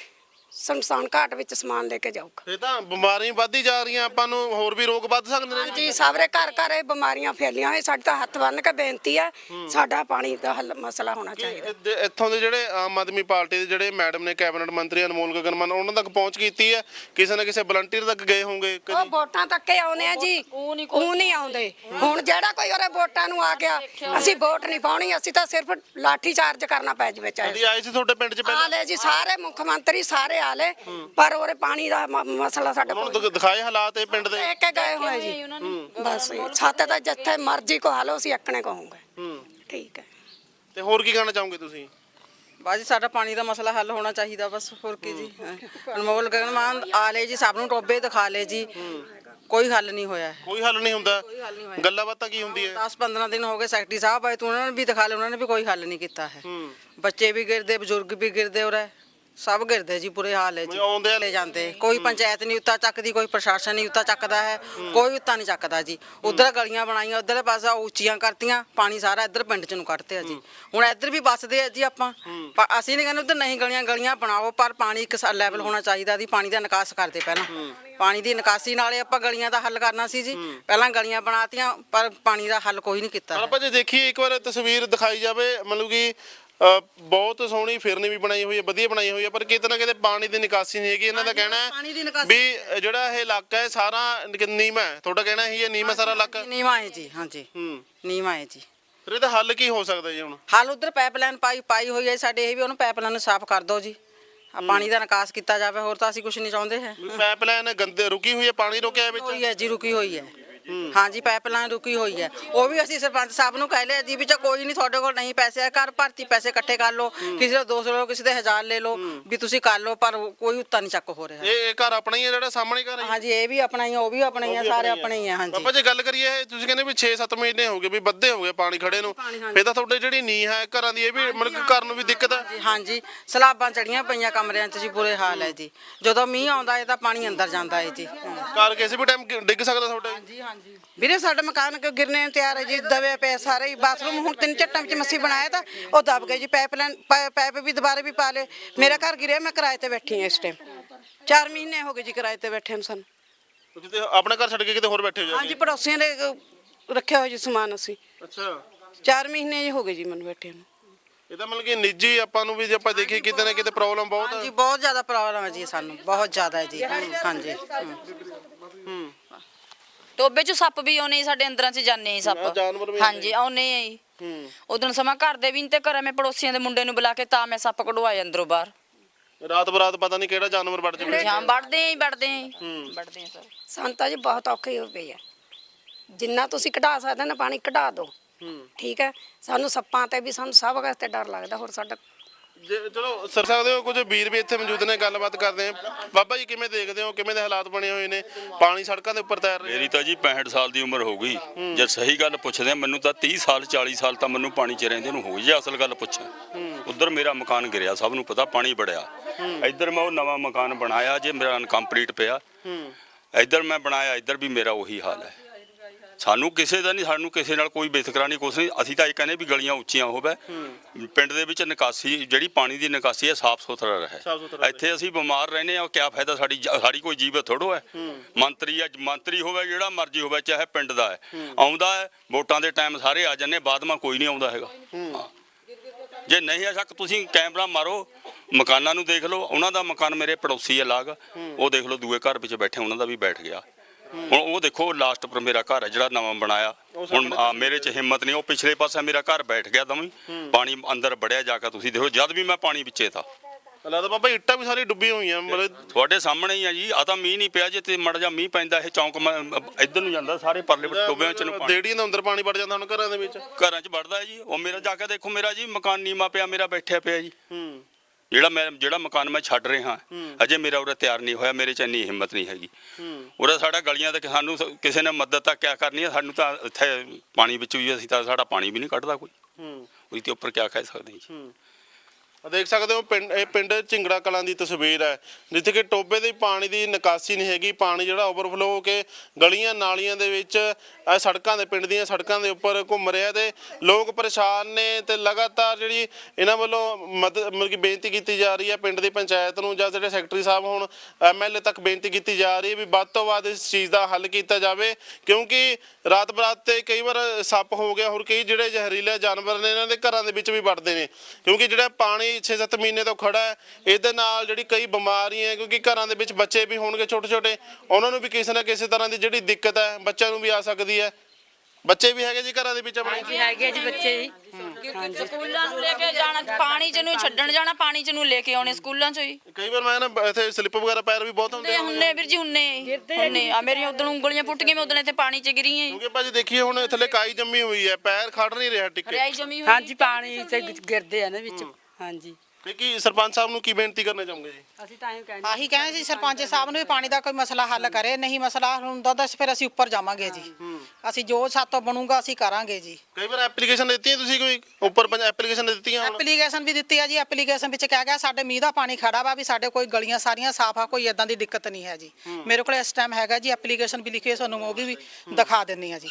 ਸ਼ਮਸ਼ਾਨ ਘਾਟ ਵਿੱਚ ਸਮਾਨ ਲੈ ਕੇ ਜਾਊਗਾ।
ਇਹ ਤਾਂ ਬਿਮਾਰੀਆਂ ਵੱਧਦੀ ਜਾ ਰਹੀਆਂ ਆਪਾਂ ਨੂੰ ਹੋਰ ਵੀ ਰੋਗ ਵੱਧ ਸਕਦੇ ਨੇ।
ਜੀ ਸਾਰੇ ਘਰ ਘਰ ਇਹ ਬਿਮਾਰੀਆਂ ਫੈਲੀਆਂ ਹੋਏ ਸਾਡੇ ਤਾਂ ਹੱਥ ਬੰਨ ਕੇ ਬੇਨਤੀ ਹੈ ਸਾਡਾ ਪਾਣੀ ਦਾ ਹੱਲ ਮਸਲਾ ਹੋਣਾ ਚਾਹੀਦਾ।
ਇੱਥੋਂ ਦੇ ਜਿਹੜੇ ਆਮ ਆਦਮੀ ਪਾਰਟੀ ਦੇ ਜਿਹੜੇ ਮੈਡਮ ਨੇ ਕੈਬਨਿਟ ਮੰਤਰੀ ਅਨਮੋਲ ਗਗਨ ਮਾਨ ਉਹਨਾਂ ਤੱਕ ਪਹੁੰਚ ਕੀਤੀ ਹੈ? ਕਿਸੇ ਨਾ ਕਿਸੇ ਵਲੰਟੀਅਰ ਤੱਕ ਗਏ ਹੋਣਗੇ?
ਉਹ
ਕਦੀ
ਵੋਟਾਂ ਤੱਕ ਹੀ ਆਉਨੇ ਆ ਜੀ। ਉਹ ਨਹੀਂ ਆਉਂਦੇ। ਹੁਣ ਜਿਹੜਾ ਕੋਈ ਉਹਰੇ ਵੋਟਾਂ ਨੂੰ ਆ ਗਿਆ ਅਸੀਂ ਵੋਟ ਨਹੀਂ ਪਾਉਣੀ ਅਸੀਂ ਤਾਂ ਸਿਰਫ ਲਾਠੀ ਚਾਰਜ ਕਰਨਾ ਪੈ ਜਵੇ ਚਾਹੇ।
ਕਦੀ ਆਏ ਸੀ ਤੁਹਾਡੇ ਪਿੰਡ 'ਚ ਪਹਿਲਾਂ?
ਆਲੇ ਜੀ ਸਾਰੇ ਮੁੱਖ ਮੰਤਰੀ ਸਾਰੇ ਆਲੇ ਪਰ ਉਹਰੇ ਪਾਣੀ ਦਾ ਮ- ਮਸਲਾ ਸਾਡਾ
ਉਹਨਾਂ ਨੂੰ ਦਿਖ- ਦਿਖਾਏ ਹਾਲਾਤ ਇਹ ਪਿੰਡ ਦੇ।
ਦੇਖ ਕੇ ਗਏ ਹੋਏ ਜੀ। ਬਸ ਛਾਤੇ ਦਾ ਜਿੱਥੇ ਮਰਜ਼ੀ ਕੋ ਹਾਲੋ ਅਸੀਂ ਅੱਕਣੇ ਕਹੂੰਗੇ
ਹੂੰ।
ਠੀਕ ਹੈ।
ਤੇ ਹੋਰ ਕੀ ਕਹਿਣਾ ਚਾਹੋਗੇ ਤੁਸੀਂ?
ਬਾਜੀ ਸਾਡਾ ਪਾਣੀ ਦਾ ਮਸਲਾ ਹੱਲ ਹੋਣਾ ਚਾਹੀਦਾ ਬਸ ਹੋਰ ਕੀ ਜੀ। ਹਾਂ। ਅਨਮੋਲ ਗਗਨ ਮਾਨ ਆਲੇ ਜੀ ਸਭ ਨੂੰ ਟੋਬੇ ਦਿਖਾ ਲੇ ਜੀ। ਕੋਈ ਹੱਲ ਨਹੀਂ ਹੋਇਆ ਹੈ।
ਕੋਈ ਹੱਲ ਨਹੀਂ ਹੁੰਦਾ। ਗੱਲਾਂ ਬਾਤਾਂ ਕੀ ਹੁੰਦੀ ਹੈ
10 15 ਦਿਨ ਹੋ ਗਏ ਸੈਕਟਰੀ ਸਾਹਿਬ ਆਏ ਤੂੰ ਉਹਨਾਂ ਨੇ ਵੀ ਦਿਖਾ ਲਿਆ ਉਹਨਾਂ ਨੇ ਵੀ ਕੋਈ ਹੱਲ ਨਹੀਂ ਕੀਤਾ ਹੈ।
ਹੂੰ।
ਬੱਚੇ ਵੀ ਗਿਰਦੇ ਬਜ਼ੁਰਗ ਵੀ ਗਿਰਦੇ ਉਰੇ। ਸਭ ਗਿਰਦੇ ਜੀ ਬੁਰੇ ਹਾਲ ਹੈ ਜੀ।
ਆਉਂਦੇ
ਲੈ ਜਾਂਦੇ। ਕੋਈ ਪੰਚਾਇਤ ਨਹੀਂ ਉੱਤਾ ਚੱਕਦੀ ਕੋਈ ਪ੍ਰਸ਼ਾਸਨ ਨਹੀਂ ਉੱਤਾ ਚੱਕਦਾ ਹੈ ਕੋਈ ਉੱਤਾ ਨਹੀਂ ਚੱਕਦਾ ਜੀ। ਉਧਰ ਗਲੀਆਂ ਬਣਾਈਆਂ ਉਧਰ ਪਾਸਾ ਉੱਚੀਆਂ ਕਰਤੀਆਂ ਪਾਣੀ ਸਾਰਾ ਇੱਧਰ ਪਿੰਡ ਚ ਨੂੰ ਕੱਢਤੇ ਆ ਜੀ। ਹੁਣ ਇੱਧਰ ਵੀ ਬਸਦੇ ਆ ਜੀ ਆਪਾਂ। ਪਰ ਅਸੀਂ ਨਹੀਂ ਕਹਿੰਦੇ ਉਧਰ ਨਹੀਂ ਗਲੀਆਂ ਗਲੀਆਂ ਬਣਾਓ ਪਰ ਪਾਣੀ ਇੱਕ ਲੈਵਲ ਹੋਣਾ ਚਾਹੀਦਾ ਦੀ ਪਾਣੀ ਦਾ ਨਿਕਾਸ ਕਰਦੇ ਪਹਿਲਾਂ। ਪਾਣੀ ਦੀ ਨਿਕਾਸੀ ਨਾਲੇ ਆਪਾਂ ਗਲੀਆਂ ਦਾ ਹੱਲ ਕਰਨਾ ਸੀ ਜੀ। ਪਹਿਲਾਂ ਗਲੀਆਂ ਬਣਾਤੀਆਂ ਪਰ ਪਾਣੀ ਦਾ ਹੱਲ ਕੋਈ ਨਹੀਂ ਕੀਤਾ।
ਆਪਾਂ ਜੇ ਦੇਖੀਏ ਇੱਕ ਵਾਰ ਤਸਵੀਰ ਦਿਖਾਈ ਜਾਵੇ ਮਤਲਬ ਕਿ ਬਹੁਤ ਸੋਹਣੀ ਫਿਰਨੀ ਵੀ ਬਣਾਈ ਹੋਈ ਹੈ ਵਧੀਆ ਬਣਾਈ ਹੋਈ ਹੈ ਪਰ ਕਿਤੇ ਨਾ ਕਿਤੇ ਪਾਣੀ ਦੀ ਨਿਕਾਸੀ ਨਹੀਂ ਹੈਗੀ। ਇਹਨਾਂ ਦਾ ਕਹਿਣਾ
ਪਾਣੀ ਦੀ
ਹੈ
ਨਿਕਾਸੀ-
ਵੀ ਜਿਹੜਾ ਇਹ ਇਲਾਕਾ ਹੈ ਸਾਰਾ ਨੀਮਾ ਹੈ। ਤੁਹਾਡਾ ਕਹਿਣਾ ਇਹੀ ਹੈ ਨੀਮਾ ਹੈ ਸਾਰਾ ਇਲਾਕਾ?
ਨੀਵਾਂ ਹੈ ਜੀ ਹਾਂਜੀ।
ਹੂੰ।
ਨੀਵਾਂ ਹੈ ਜੀ।
ਫਿਰ ਇਹਦਾ ਹੱਲ ਕੀ ਹੋ ਸਕਦਾ ਜੀ ਹੁਣ?
ਹਾਲ ਉਧਰ ਪਾਈਪਲਾਈਨ ਪਾਈ ਪਾਈ ਹੋਈ ਹੈ ਸਾਡੇ ਇਹ ਵੀ ਉਹਨੂੰ ਪਾਈਪਲਾਈਨ ਨੂੰ ਸਾਫ਼ ਕਰ ਦਿਓ ਜੀ। ਆ ਪਾਣੀ ਦਾ ਨਿਕਾਸ ਕੀਤਾ ਜਾਵੇ ਹੋਰ ਤਾਂ ਅਸੀਂ ਕੁਝ ਨਹੀਂ ਚਾਹੁੰਦੇ ਹੈ।
ਪਾਈਪਲਾਈਨ ਗੰਦੇ ਰੁਕੀ ਹੋਈ ਹੈ ਪਾਣੀ ਰੁਕਿਆ ਵਿੱਚ?
ਹੋਈ ਹੈ ਜੀ ਰੁਕੀ ਹੋਈ ਹੈ। ਹਾਂਜੀ ਪਾਈਪਲਾਈਨ ਰੁਕੀ ਹੋਈ ਹੈ। ਉਹ ਵੀ ਅਸੀਂ ਸਰਪੰਚ ਸਾਹਿਬ ਨੂੰ ਕਹਿ ਲਿਆ ਜੀ ਵੀ ਚਾ ਕੋਈ ਨਹੀਂ ਤੁਹਾਡੇ ਕੋਲ ਨਹੀਂ ਪੈਸੇ ਆ ਘਰ ਭਰਤੀ ਪੈਸੇ ਇਕੱਠੇ ਕਰ ਲਓ। ਕਿਸੇ ਦਾ 200 ਲਓ ਕਿਸੇ ਦੇ 1000 ਲੈ ਲਓ ਵੀ ਤੁਸੀਂ ਕਰ ਲਓ ਪਰ ਕੋਈ ਉੱਤਾ ਨਹੀਂ ਚੱਕ ਹੋ ਰਿਹਾ।
ਇਹ ਘਰ ਆਪਣਾ ਹੀ ਹੈ ਜਿਹੜਾ ਸਾਹਮਣੇ ਘਰ ਹੈ
ਹਾਂਜੀ ਇਹ ਵੀ ਆਪਣਾ ਹੀ ਆ ਉਹ ਵੀ ਆਪਣਾ ਹੀ ਆ ਸਾਰੇ ਆਪਣੇ ਹੀ ਆ ਹਾਂਜੀ।
ਪਾਪਾ ਜੇ ਗੱਲ ਕਰੀਏ ਇਹ ਤੁਸੀਂ ਕਹਿੰਦੇ ਵੀ 6-7 ਮਹੀਨੇ ਹੋ ਗਏ ਵੀ ਵੱਧੇ ਹੋ ਗਏ ਪਾਣੀ ਖੜੇ ਨੂੰ। ਫੇਰ ਤਾਂ ਤੁਹਾਡੇ ਜਿਹੜੀ ਨੀਂਹ ਹੈ ਘਰਾਂ ਦੀ ਇਹ ਵੀ ਮਤਲਬ ਕਿ ਘਰ ਨੂੰ ਵੀ ਦਿੱਕਤ ਹੈ?
ਜੀ ਹਾਂਜੀ। ਸਲਾਬਾਂ ਚੜੀਆਂ ਪਈਆਂ ਕਮਰਿਆਂ 'ਚ ਜੀ ਬੁਰੇ ਹਾਲ ਹੈ ਜੀ। ਜਦੋਂ ਮੀਂਹ ਆਉਂਦਾ ਹੈ ਤਾਂ ਪਾਣੀ ਅੰਦਰ ਜਾਂਦਾ ਹੈ ਜੀ।
ਘਰ ਕਿਸੇ ਵੀ ਟਾਈਮ ਡਿੱਗ ਸਕਦਾ ਤੁਹਾਡੇ?
ਜੀ ਹਾਂਜੀ।
ਵੀਰੇ ਸਾਡਾ ਮਕਾਨ ਕਿ ਗਿਰਨੇ ਨੂੰ ਤਿਆਰ ਹੈ ਜੀ? ਦਬੇ ਪਏ ਸਾਰੇ ਹੀ। ਬਾਥਰੂਮ ਹੁਣ ਤਿੰਨ ਚੱਟਾਂ ਵਿੱਚ ਮੱਸੀ ਬਣਾਇਆ ਤਾਂ ਉਹ ਦਬ ਗਏ ਜੀ। ਪਾਈਪਲਾਈਨ ਪਾਈਪ ਵੀ ਦੁਬਾਰੇ ਵੀ ਪਾ ਲੇ ਮੇਰਾ ਘਰ ਗਿਰਿਆ ਮੈਂ ਕਿਰਾਏ ਤੇ ਬੈਠੀ ਹਾਂ ਇਸ ਟਾਈਮ 4 ਮਹੀਨੇ ਹੋ ਗਏ ਜੀ ਕਿਰਾਏ ਤੇ ਬੈਠੇ ਨੂੰ ਸਾਨੂੰ।
ਕਿਤੇ ਆਪਣਾ ਘਰ ਛੱਡ ਕੇ ਕਿਤੇ ਹੋਰ ਬੈਠੇ ਹੋ ਜਾ
ਹਾਂਜੀ ਪੜੋਸੀਆਂ ਦੇ ਰੱਖਿਆ ਹੋਇਆ ਜੀ ਸਮਾਨ ਅਸੀਂ।
ਅੱਛਾ।
4 ਮਹੀਨੇ ਹੋ ਗਏ ਜੀ ਮੈਨੂੰ ਬੈਠੇ ਨੂੰ।
ਇਹਦਾ ਮਤਲਬ ਕਿ ਨਿੱਜੀ ਆਪਾਂ ਨੂੰ ਵੀ ਜੇ ਆਪਾਂ ਦੇਖੀਏ ਕਿਤੇ ਨਾ ਕਿਤੇ ਪ੍ਰੋਬਲਮ ਬਹੁਤ
ਹਾਂਜੀ
ਹੈ
ਬਹੁਤ ਜ਼ਿਆਦਾ ਪ੍ਰੋਬਲਮ ਹੈ ਜੀ ਸਾਨੂੰ। ਬਹੁਤ ਜ਼ਿਆਦਾ ਹੈ ਜੀ ਹਾਂਜੀ ਹਮ।
ਟੋਬੇ ਚ ਸੱਪ ਵੀ ਆਉਨੇ ਜੀ ਸਾਡੇ ਅੰਦਰਾਂ ਚ ਜਾਂਦੇ ਜੀ
ਹਾਂ,
ਸੱਪ
ਜਾਨਵਰ ਵੀ
ਹਾਂਜੀ ਆਉਨੇ ਆ ਜੀ।
ਹੂੰ।
ਉਦੋਂ ਸਮਾਂ ਘਰ ਦੇ ਵੀ ਨੀ ਤੇ ਘਰੇ ਮੈਂ ਪੜੋਸੀਆਂ ਦੇ ਮੁੰਡੇ ਨੂੰ ਬੁਲਾ ਕੇ ਤਾਂ ਮੈਂ ਸੱਪ ਕਢਵਾਏ ਅੰਦਰੋਂ ਬਾਹਰ।
ਰਾਤ ਬਰਾਤ ਪਤਾ ਨਹੀਂ ਕਿਹੜਾ ਜਾਨਵਰ ਵੜ ਜਾਵੇ।
ਹਾਂ ਵੜਦੇ ਆ ਜੀ ਵੜਦੇ ਆ ਜੀ। ਵੜਦੇ ਆ ਸਰ।
ਸੰਤਾ ਜੀ ਬਹੁਤ ਔਖੀ ਹੋ ਪਈ ਹੈ ਜਿੰਨਾ ਤੁਸੀਂ ਕਢਾ ਸਕਦੇ ਨਾ ਪਾਣੀ ਕਢਾ ਦਿਓ।
ਹੂੰ।
ਠੀਕ ਹੈ? ਸਾਨੂੰ ਸੱਪਾਂ ਤੇ ਵੀ ਸਾਨੂੰ ਸਭ ਵਾਸਤੇ ਡਰ ਲੱਗਦਾ ਹੋਰ ਸਾਡਾ
ਜੇ ਚਲੋ ਸਰ ਸਕਦੇ ਹੋ ਕੁਝ ਵੀਰ ਵੀ ਇੱਥੇ ਮੌਜੂਦ ਨੇ ਗੱਲਬਾਤ ਕਰਦੇ ਆ। ਬਾਬਾ ਜੀ ਕਿਵੇਂ ਦੇਖਦੇ ਹੋ? ਕਿਵੇਂ ਦੇ ਹਾਲਾਤ ਬਣੇ ਹੋਏ ਨੇ? ਪਾਣੀ ਸੜਕਾਂ ਦੇ ਉੱਪਰ ਤੈਰ ਰਿਹਾ
ਮੇਰੀ ਤਾਂ ਜੀ 65 ਸਾਲ ਦੀ ਉਮਰ ਹੋ ਗਈ। ਜੇ ਸਹੀ ਗੱਲ ਪੁੱਛਦੇ ਆ, ਮੈਨੂੰ ਤਾਂ 30 ਸਾਲ 40 ਸਾਲ ਤਾਂ ਮੈਨੂੰ ਪਾਣੀ 'ਚ ਰਹਿੰਦੇ ਨੂੰ ਹੋ ਜੇ ਅਸਲ ਗੱਲ ਪੁੱਛਾਂ। ਉਧਰ ਮੇਰਾ ਮਕਾਨ ਗਿਰਿਆ ਸਭ ਨੂੰ ਪਤਾ ਪਾਣੀ ਬੜਿਆ ਇੱਧਰ ਮੈਂ ਉਹ ਨਵਾਂ ਮਕਾਨ ਬਣਾਇਆ ਜੇ ਮੇਰਾ ਅਨਕੰਪਲੀਟ ਪਿਆ। ਇੱਧਰ ਮੈਂ ਬਣਾਇਆ ਇੱਧਰ ਵੀ ਮੇਰਾ ਉਹੀ ਹਾਲ ਹੈ। ਸਾਨੂੰ ਕਿਸੇ ਦਾ ਨਹੀਂ ਸਾਨੂੰ ਕਿਸੇ ਨਾਲ ਕੋਈ ਬੇਤਕਰਾ ਨਹੀਂ ਕੁਛ ਨਹੀਂ। ਅਸੀਂ ਤਾਂ ਇਹ ਕਹਿੰਦੇ ਵੀ ਗਲੀਆਂ ਉੱਚੀਆਂ ਹੋਵੇ। ਪਿੰਡ ਦੇ ਵਿੱਚ ਨਿਕਾਸੀ ਜਿਹੜੀ ਪਾਣੀ ਦੀ ਨਿਕਾਸੀ ਹੈ ਸਾਫ਼ ਸੁਥਰਾ ਰਹੇ। ਇੱਥੇ ਅਸੀਂ ਬਿਮਾਰ ਰਹਿੰਦੇ ਆ ਕਿਆ ਫਾਇਦਾ ਸਾਡੀ ਸਾਡੀ ਕੋਈ ਜੀਵਤ ਥੋੜੋ ਹੈ। ਮੰਤਰੀ ਆ ਮੰਤਰੀ ਹੋਵੇ ਜਿਹੜਾ ਮਰਜ਼ੀ ਹੋਵੇ ਚਾਹੇ ਪਿੰਡ ਦਾ ਹੈ। ਆਉਂਦਾ ਹੈ ਵੋਟਾਂ ਦੇ ਟਾਈਮ ਸਾਰੇ ਆ ਜਾਂਦੇ ਬਾਅਦ ਮਾ ਕੋਈ ਨਹੀਂ ਆਉਂਦਾ ਹੈਗਾ। ਜੇ ਨਹੀਂ ਹੈ ਸ਼ੱਕ ਤੁਸੀਂ ਕੈਮਰਾ ਮਾਰੋ ਮਕਾਨਾਂ ਨੂੰ ਦੇਖ ਲਓ। ਉਹਨਾਂ ਦਾ ਮਕਾਨ ਮੇਰੇ ਪੜੋਸੀ ਹੈ ਲਾਗ। ਉਹ ਦੇਖ ਲਓ ਦੂਏ ਘਰ ਵਿੱਚ ਬੈਠੇ ਉਹਨਾਂ ਦਾ ਵੀ ਬੈਠ ਗਿਆ। ਹੁਣ ਉਹ ਦੇਖੋ ਲਾਸਟ ਪਰ ਮੇਰਾ ਘਰ ਹੈ ਜਿਹੜਾ ਨਵਾਂ ਬਣਾਇਆ। ਹੁਣ ਆ, ਮੇਰੇ 'ਚ ਹਿੰਮਤ ਨਹੀਂ ਉਹ ਪਿਛਲੇ ਪਾਸੇ ਮੇਰਾ ਘਰ ਬੈਠ ਗਿਆ ਦਮੀ। ਪਾਣੀ ਅੰਦਰ ਵੜਿਆ ਜਾ ਕੇ ਤੁਸੀਂ ਦੇਖੋ ਜਦ ਵੀ ਮੈਂ ਪਾਣੀ ਵਿੱਚੇ ਥਾ।
ਲੱਗਦਾ ਬਾਬਾ ਇੱਟਾਂ ਵੀ ਸਾਰੀ ਡੁੱਬੀਆਂ ਹੋਈਆਂ ਮਤਲਬ
ਤੁਹਾਡੇ ਸਾਹਮਣੇ ਹੀ ਆ ਜੀ ਆ ਤਾਂ ਮੀਂਹ ਨਹੀਂ ਪਿਆ ਜੇ ਤੇ ਮੜ ਜਾ ਮੀਂਹ ਪੈਂਦਾ ਇਹ ਚੌਂਕ ਇੱਧਰ ਨੂੰ ਜਾਂਦਾ ਸਾਰੇ ਪਰਲੇ ਪਰਲੇ ਟੋਬਿਆਂ ਚ ਨੂੰ ਪਾਣੀ।
ਦੇੜੀਆਂ ਦੇ ਅੰਦਰ ਪਾਣੀ ਵੜ ਜਾਂਦਾ ਹੁਣ ਘਰਾਂ ਦੇ ਵਿੱਚ।
ਘਰਾਂ 'ਚ ਵੜਦਾ ਹੈ ਜੀ ਉਹ ਮੇਰਾ ਜਾ ਕੇ ਦੇਖੋ ਮੇਰਾ ਜੀ ਮਕਾਨ ਨੀਮਾ ਪਿਆ ਮੇਰਾ ਬੈਠਿਆ ਪਿਆ ਜੀ।
ਹੂੰ।
ਜਿਹੜਾ ਮੈਂ ਜਿਹੜਾ ਮਕਾਨ ਮੈਂ ਛੱਡ ਰਿਹਾ ਅਜੇ ਮੇਰਾ ਉਰੇ ਤਿਆਰ ਨਹੀਂ ਹੋਇਆ ਮੇਰੇ 'ਚ ਇੰਨੀ ਹਿੰਮਤ ਨਹੀਂ ਹੈਗੀ। ਉਰੇ ਸਾਡਾ ਗਲੀਆਂ ਤੇ ਸਾਨੂੰ ਕਿਸੇ ਨੇ ਮਦਦ ਤਾਂ ਕਿਆ ਕਰਨੀ ਹੈ ਸਾਨੂੰ ਤਾਂ ਇੱਥੇ ਪਾਣੀ ਵਿੱਚ ਵੀ ਅਸੀਂ ਤਾਂ ਸਾਡਾ ਪਾਣੀ ਵੀ ਨਹੀਂ ਕੱਢਦਾ ਕੋਈ।
ਹੂੰ।
ਉਹਦੇ ਤੇ ਉੱਪਰ ਕਿਆ ਕਹਿ ਸਕਦੇ ਹਾਂ। ਜੀ
ਦੇਖ ਸਕਦੇ ਹੋ, ਪਿੰਡ, ਇਹ ਪਿੰਡ ਝਿੰਗੜਾ ਕਲਾਂ ਦੀ ਤਸਵੀਰ ਹੈ, ਜਿੱਥੇ ਕਿ ਟੋਬੇ ਦੇ ਪਾਣੀ ਦੀ ਨਿਕਾਸੀ ਨਹੀਂ ਹੈਗੀ, ਪਾਣੀ ਜਿਹੜਾ ਓਵਰਫਲੋ ਹੋ ਕੇ ਗਲੀਆਂ ਨਾਲੀਆਂ ਦੇ ਵਿੱਚ, ਇਹ ਸੜਕਾਂ ਦੇ, ਪਿੰਡ ਦੀਆਂ ਸੜਕਾਂ ਦੇ ਉੱਪਰ ਘੁੰਮ ਰਿਹਾ ਤੇ ਲੋਕ ਪਰੇਸ਼ਾਨ ਨੇ ਤੇ ਲਗਾਤਾਰ ਜਿਹੜੀ ਇਹਨਾਂ ਵੱਲੋਂ ਮਦਦ, ਮਤਲਬ ਕਿ ਬੇਨਤੀ ਕੀਤੀ ਜਾ ਰਹੀ ਹੈ ਪਿੰਡ ਦੀ ਪੰਚਾਇਤ ਨੂੰ ਜਾਂ ਜਿਹੜੇ ਸੈਕਟਰੀ ਸਾਹਿਬ ਹੁਣ ਐਮਐਲਏ ਤੱਕ ਬੇਨਤੀ ਕੀਤੀ ਜਾ ਰਹੀ ਹੈ ਵੀ ਵੱਧ ਤੋਂ ਵੱਧ ਇਸ ਚੀਜ਼ ਦਾ ਹੱਲ ਕੀਤਾ ਜਾਵੇ, ਕਿਉਂਕਿ ਰਾਤ ਬਰਾਤ ਤੇ ਕਈ ਵਾਰ ਸੱਪ ਹੋ ਗਿਆ, ਹੋਰ ਕਈ ਜਿਹੜੇ ਜ਼ਹਿਰੀਲੇ ਜਾਨਵਰ ਨੇ, ਇਹਨਾਂ ਦੇ ਘਰਾਂ ਦੇ ਵਿੱਚ ਵੀ ਵੜਦੇ ਨੇ, ਕਿਉਂਕਿ ਜਿਹੜਾ ਪਾਣੀ 6-7 ਮਹੀਨੇ ਤੋਂ ਖੜਾ ਹੈ। ਇਹਦੇ ਨਾਲ ਜਿਹੜੀ ਕਈ ਬਿਮਾਰੀਆਂ ਕਿਉਂਕਿ ਘਰਾਂ ਦੇ ਵਿੱਚ ਬੱਚੇ ਵੀ ਹੋਣਗੇ ਛੋਟੇ-ਛੋਟੇ ਉਹਨਾਂ ਨੂੰ ਵੀ ਕਿਸੇ ਨਾ ਕਿਸੇ ਤਰ੍ਹਾਂ ਦੀ ਜਿਹੜੀ ਦਿੱਕਤ ਹੈ ਬੱਚਿਆਂ ਨੂੰ ਵੀ ਆ ਸਕਦੀ ਹੈ। ਬੱਚੇ ਵੀ ਹੈਗੇ ਜੀ ਘਰਾਂ ਦੇ ਵਿੱਚ ਆਪਣੇ?
ਹੈਗੇ ਜੀ ਬੱਚੇ ਜੀ। ਸਕੂਲਾਂ ਨੂੰ ਲੈ ਕੇ ਜਾਣਾ ਪਾਣੀ ਚ ਨੂੰ ਛੱਡਣ ਜਾਣਾ ਪਾਣੀ ਚ ਨੂੰ ਲੈ ਕੇ ਆਉਣੇ ਸਕੂਲਾਂ ਚੋਂ ਹੀ
ਕਈ ਵਾਰ ਮੈਂ ਨਾ ਇੱਥੇ ਸਲਿੱਪ ਵਗੈਰਾ ਪੈਰ ਵੀ ਬਹੁਤ ਹੁੰਦੇ
ਤੇ ਹੁੰਨੇ ਵੀਰ ਜੀ ਹੁੰਨੇ ਹੁੰਨੇ ਆ ਮੇਰੀਆਂ ਉਦੋਂ ਉਂਗਲੀਆਂ ਪੁੱਟ ਗਈਆਂ ਮੈਂ ਉਦੋਂ ਇੱਥੇ ਪਾਣੀ ਚ ਗਿਰੀਆਂ
ਕਿਉਂਕਿ ਭਾਜੀ ਦੇਖੀਏ ਹੁਣ ਥੱਲੇ ਕਾਈ ਜੰਮੀ ਹੋਈ ਹੈ ਪੈਰ ਖੜ ਨਹੀਂ ਰਿਹਾ ਟਿੱਕੇ।
ਰਿਆਈ ਜਮੀ ਹੋਈ
ਹਾਂਜੀ ਪਾਣੀ ਤੇ ਗਿਰਦੇ ਆ ਨਾ ਵਿੱਚ। ਹਾਂਜੀ।
ਤੇ ਕੀ ਸਰਪੰਚ ਸਾਹਿਬ ਨੂੰ ਕੀ ਬੇਨਤੀ ਕਰਨਾ ਚਾਹੋਗੇ ਜੀ?
ਅਸੀਂ ਤਾਂ ਇਹ ਕਹਿੰਦੇ
ਆਹੀ ਕਹਿੰਦੇ ਸੀ ਸਰਪੰਚ ਸਾਹਿਬ ਨੂੰ ਵੀ ਪਾਣੀ ਦਾ ਕੋਈ ਮਸਲਾ ਹੱਲ ਕਰੇ ਨਹੀਂ ਮਸਲਾ ਹੁੰਦਾ ਤਾਂ ਫਿਰ ਅਸੀਂ ਉੱਪਰ ਜਾਵਾਂਗੇ ਜੀ। ਅਸੀਂ ਜੋ ਸਾਤੋਂ ਬਣੂਗਾ ਅਸੀਂ ਕਰਾਂਗੇ ਜੀ।
ਕਈ ਵਾਰ ਐਪਲੀਕੇਸ਼ਨ ਦਿੱਤੀ ਹੈ ਤੁਸੀਂ ਕੋਈ? ਉੱਪਰ ਪੰਜ ਐਪਲੀਕੇਸ਼ਨ ਦਿੱਤੀਆਂ ਹੁਣ?
ਐਪਲੀਕੇਸ਼ਨ ਵੀ ਦਿੱਤੀ ਆ ਜੀ ਐਪਲੀਕੇਸ਼ਨ ਵਿੱਚ ਕਿਹਾ ਗਿਆ ਸਾਡੇ ਮੀਂਹ ਦਾ ਪਾਣੀ ਖੜਾ ਵਾ ਵੀ ਸਾਡੇ ਕੋਈ ਗਲੀਆਂ ਸਾਰੀਆਂ ਸਾਫ਼ ਆ ਕੋਈ ਇਦਾਂ ਦੀ ਦਿੱਕਤ ਨਹੀਂ ਹੈ ਜੀ। ਮੇਰੇ ਕੋਲ ਇਸ ਟਾਈਮ ਹੈਗਾ ਜੀ ਐਪਲੀਕੇਸ਼ਨ ਵੀ ਲਿਖੀ ਹੈ ਤੁਹਾਨੂੰ ਉਹ ਵੀ ਦਿਖਾ ਦਿੰਨੀ ਆ ਜੀ।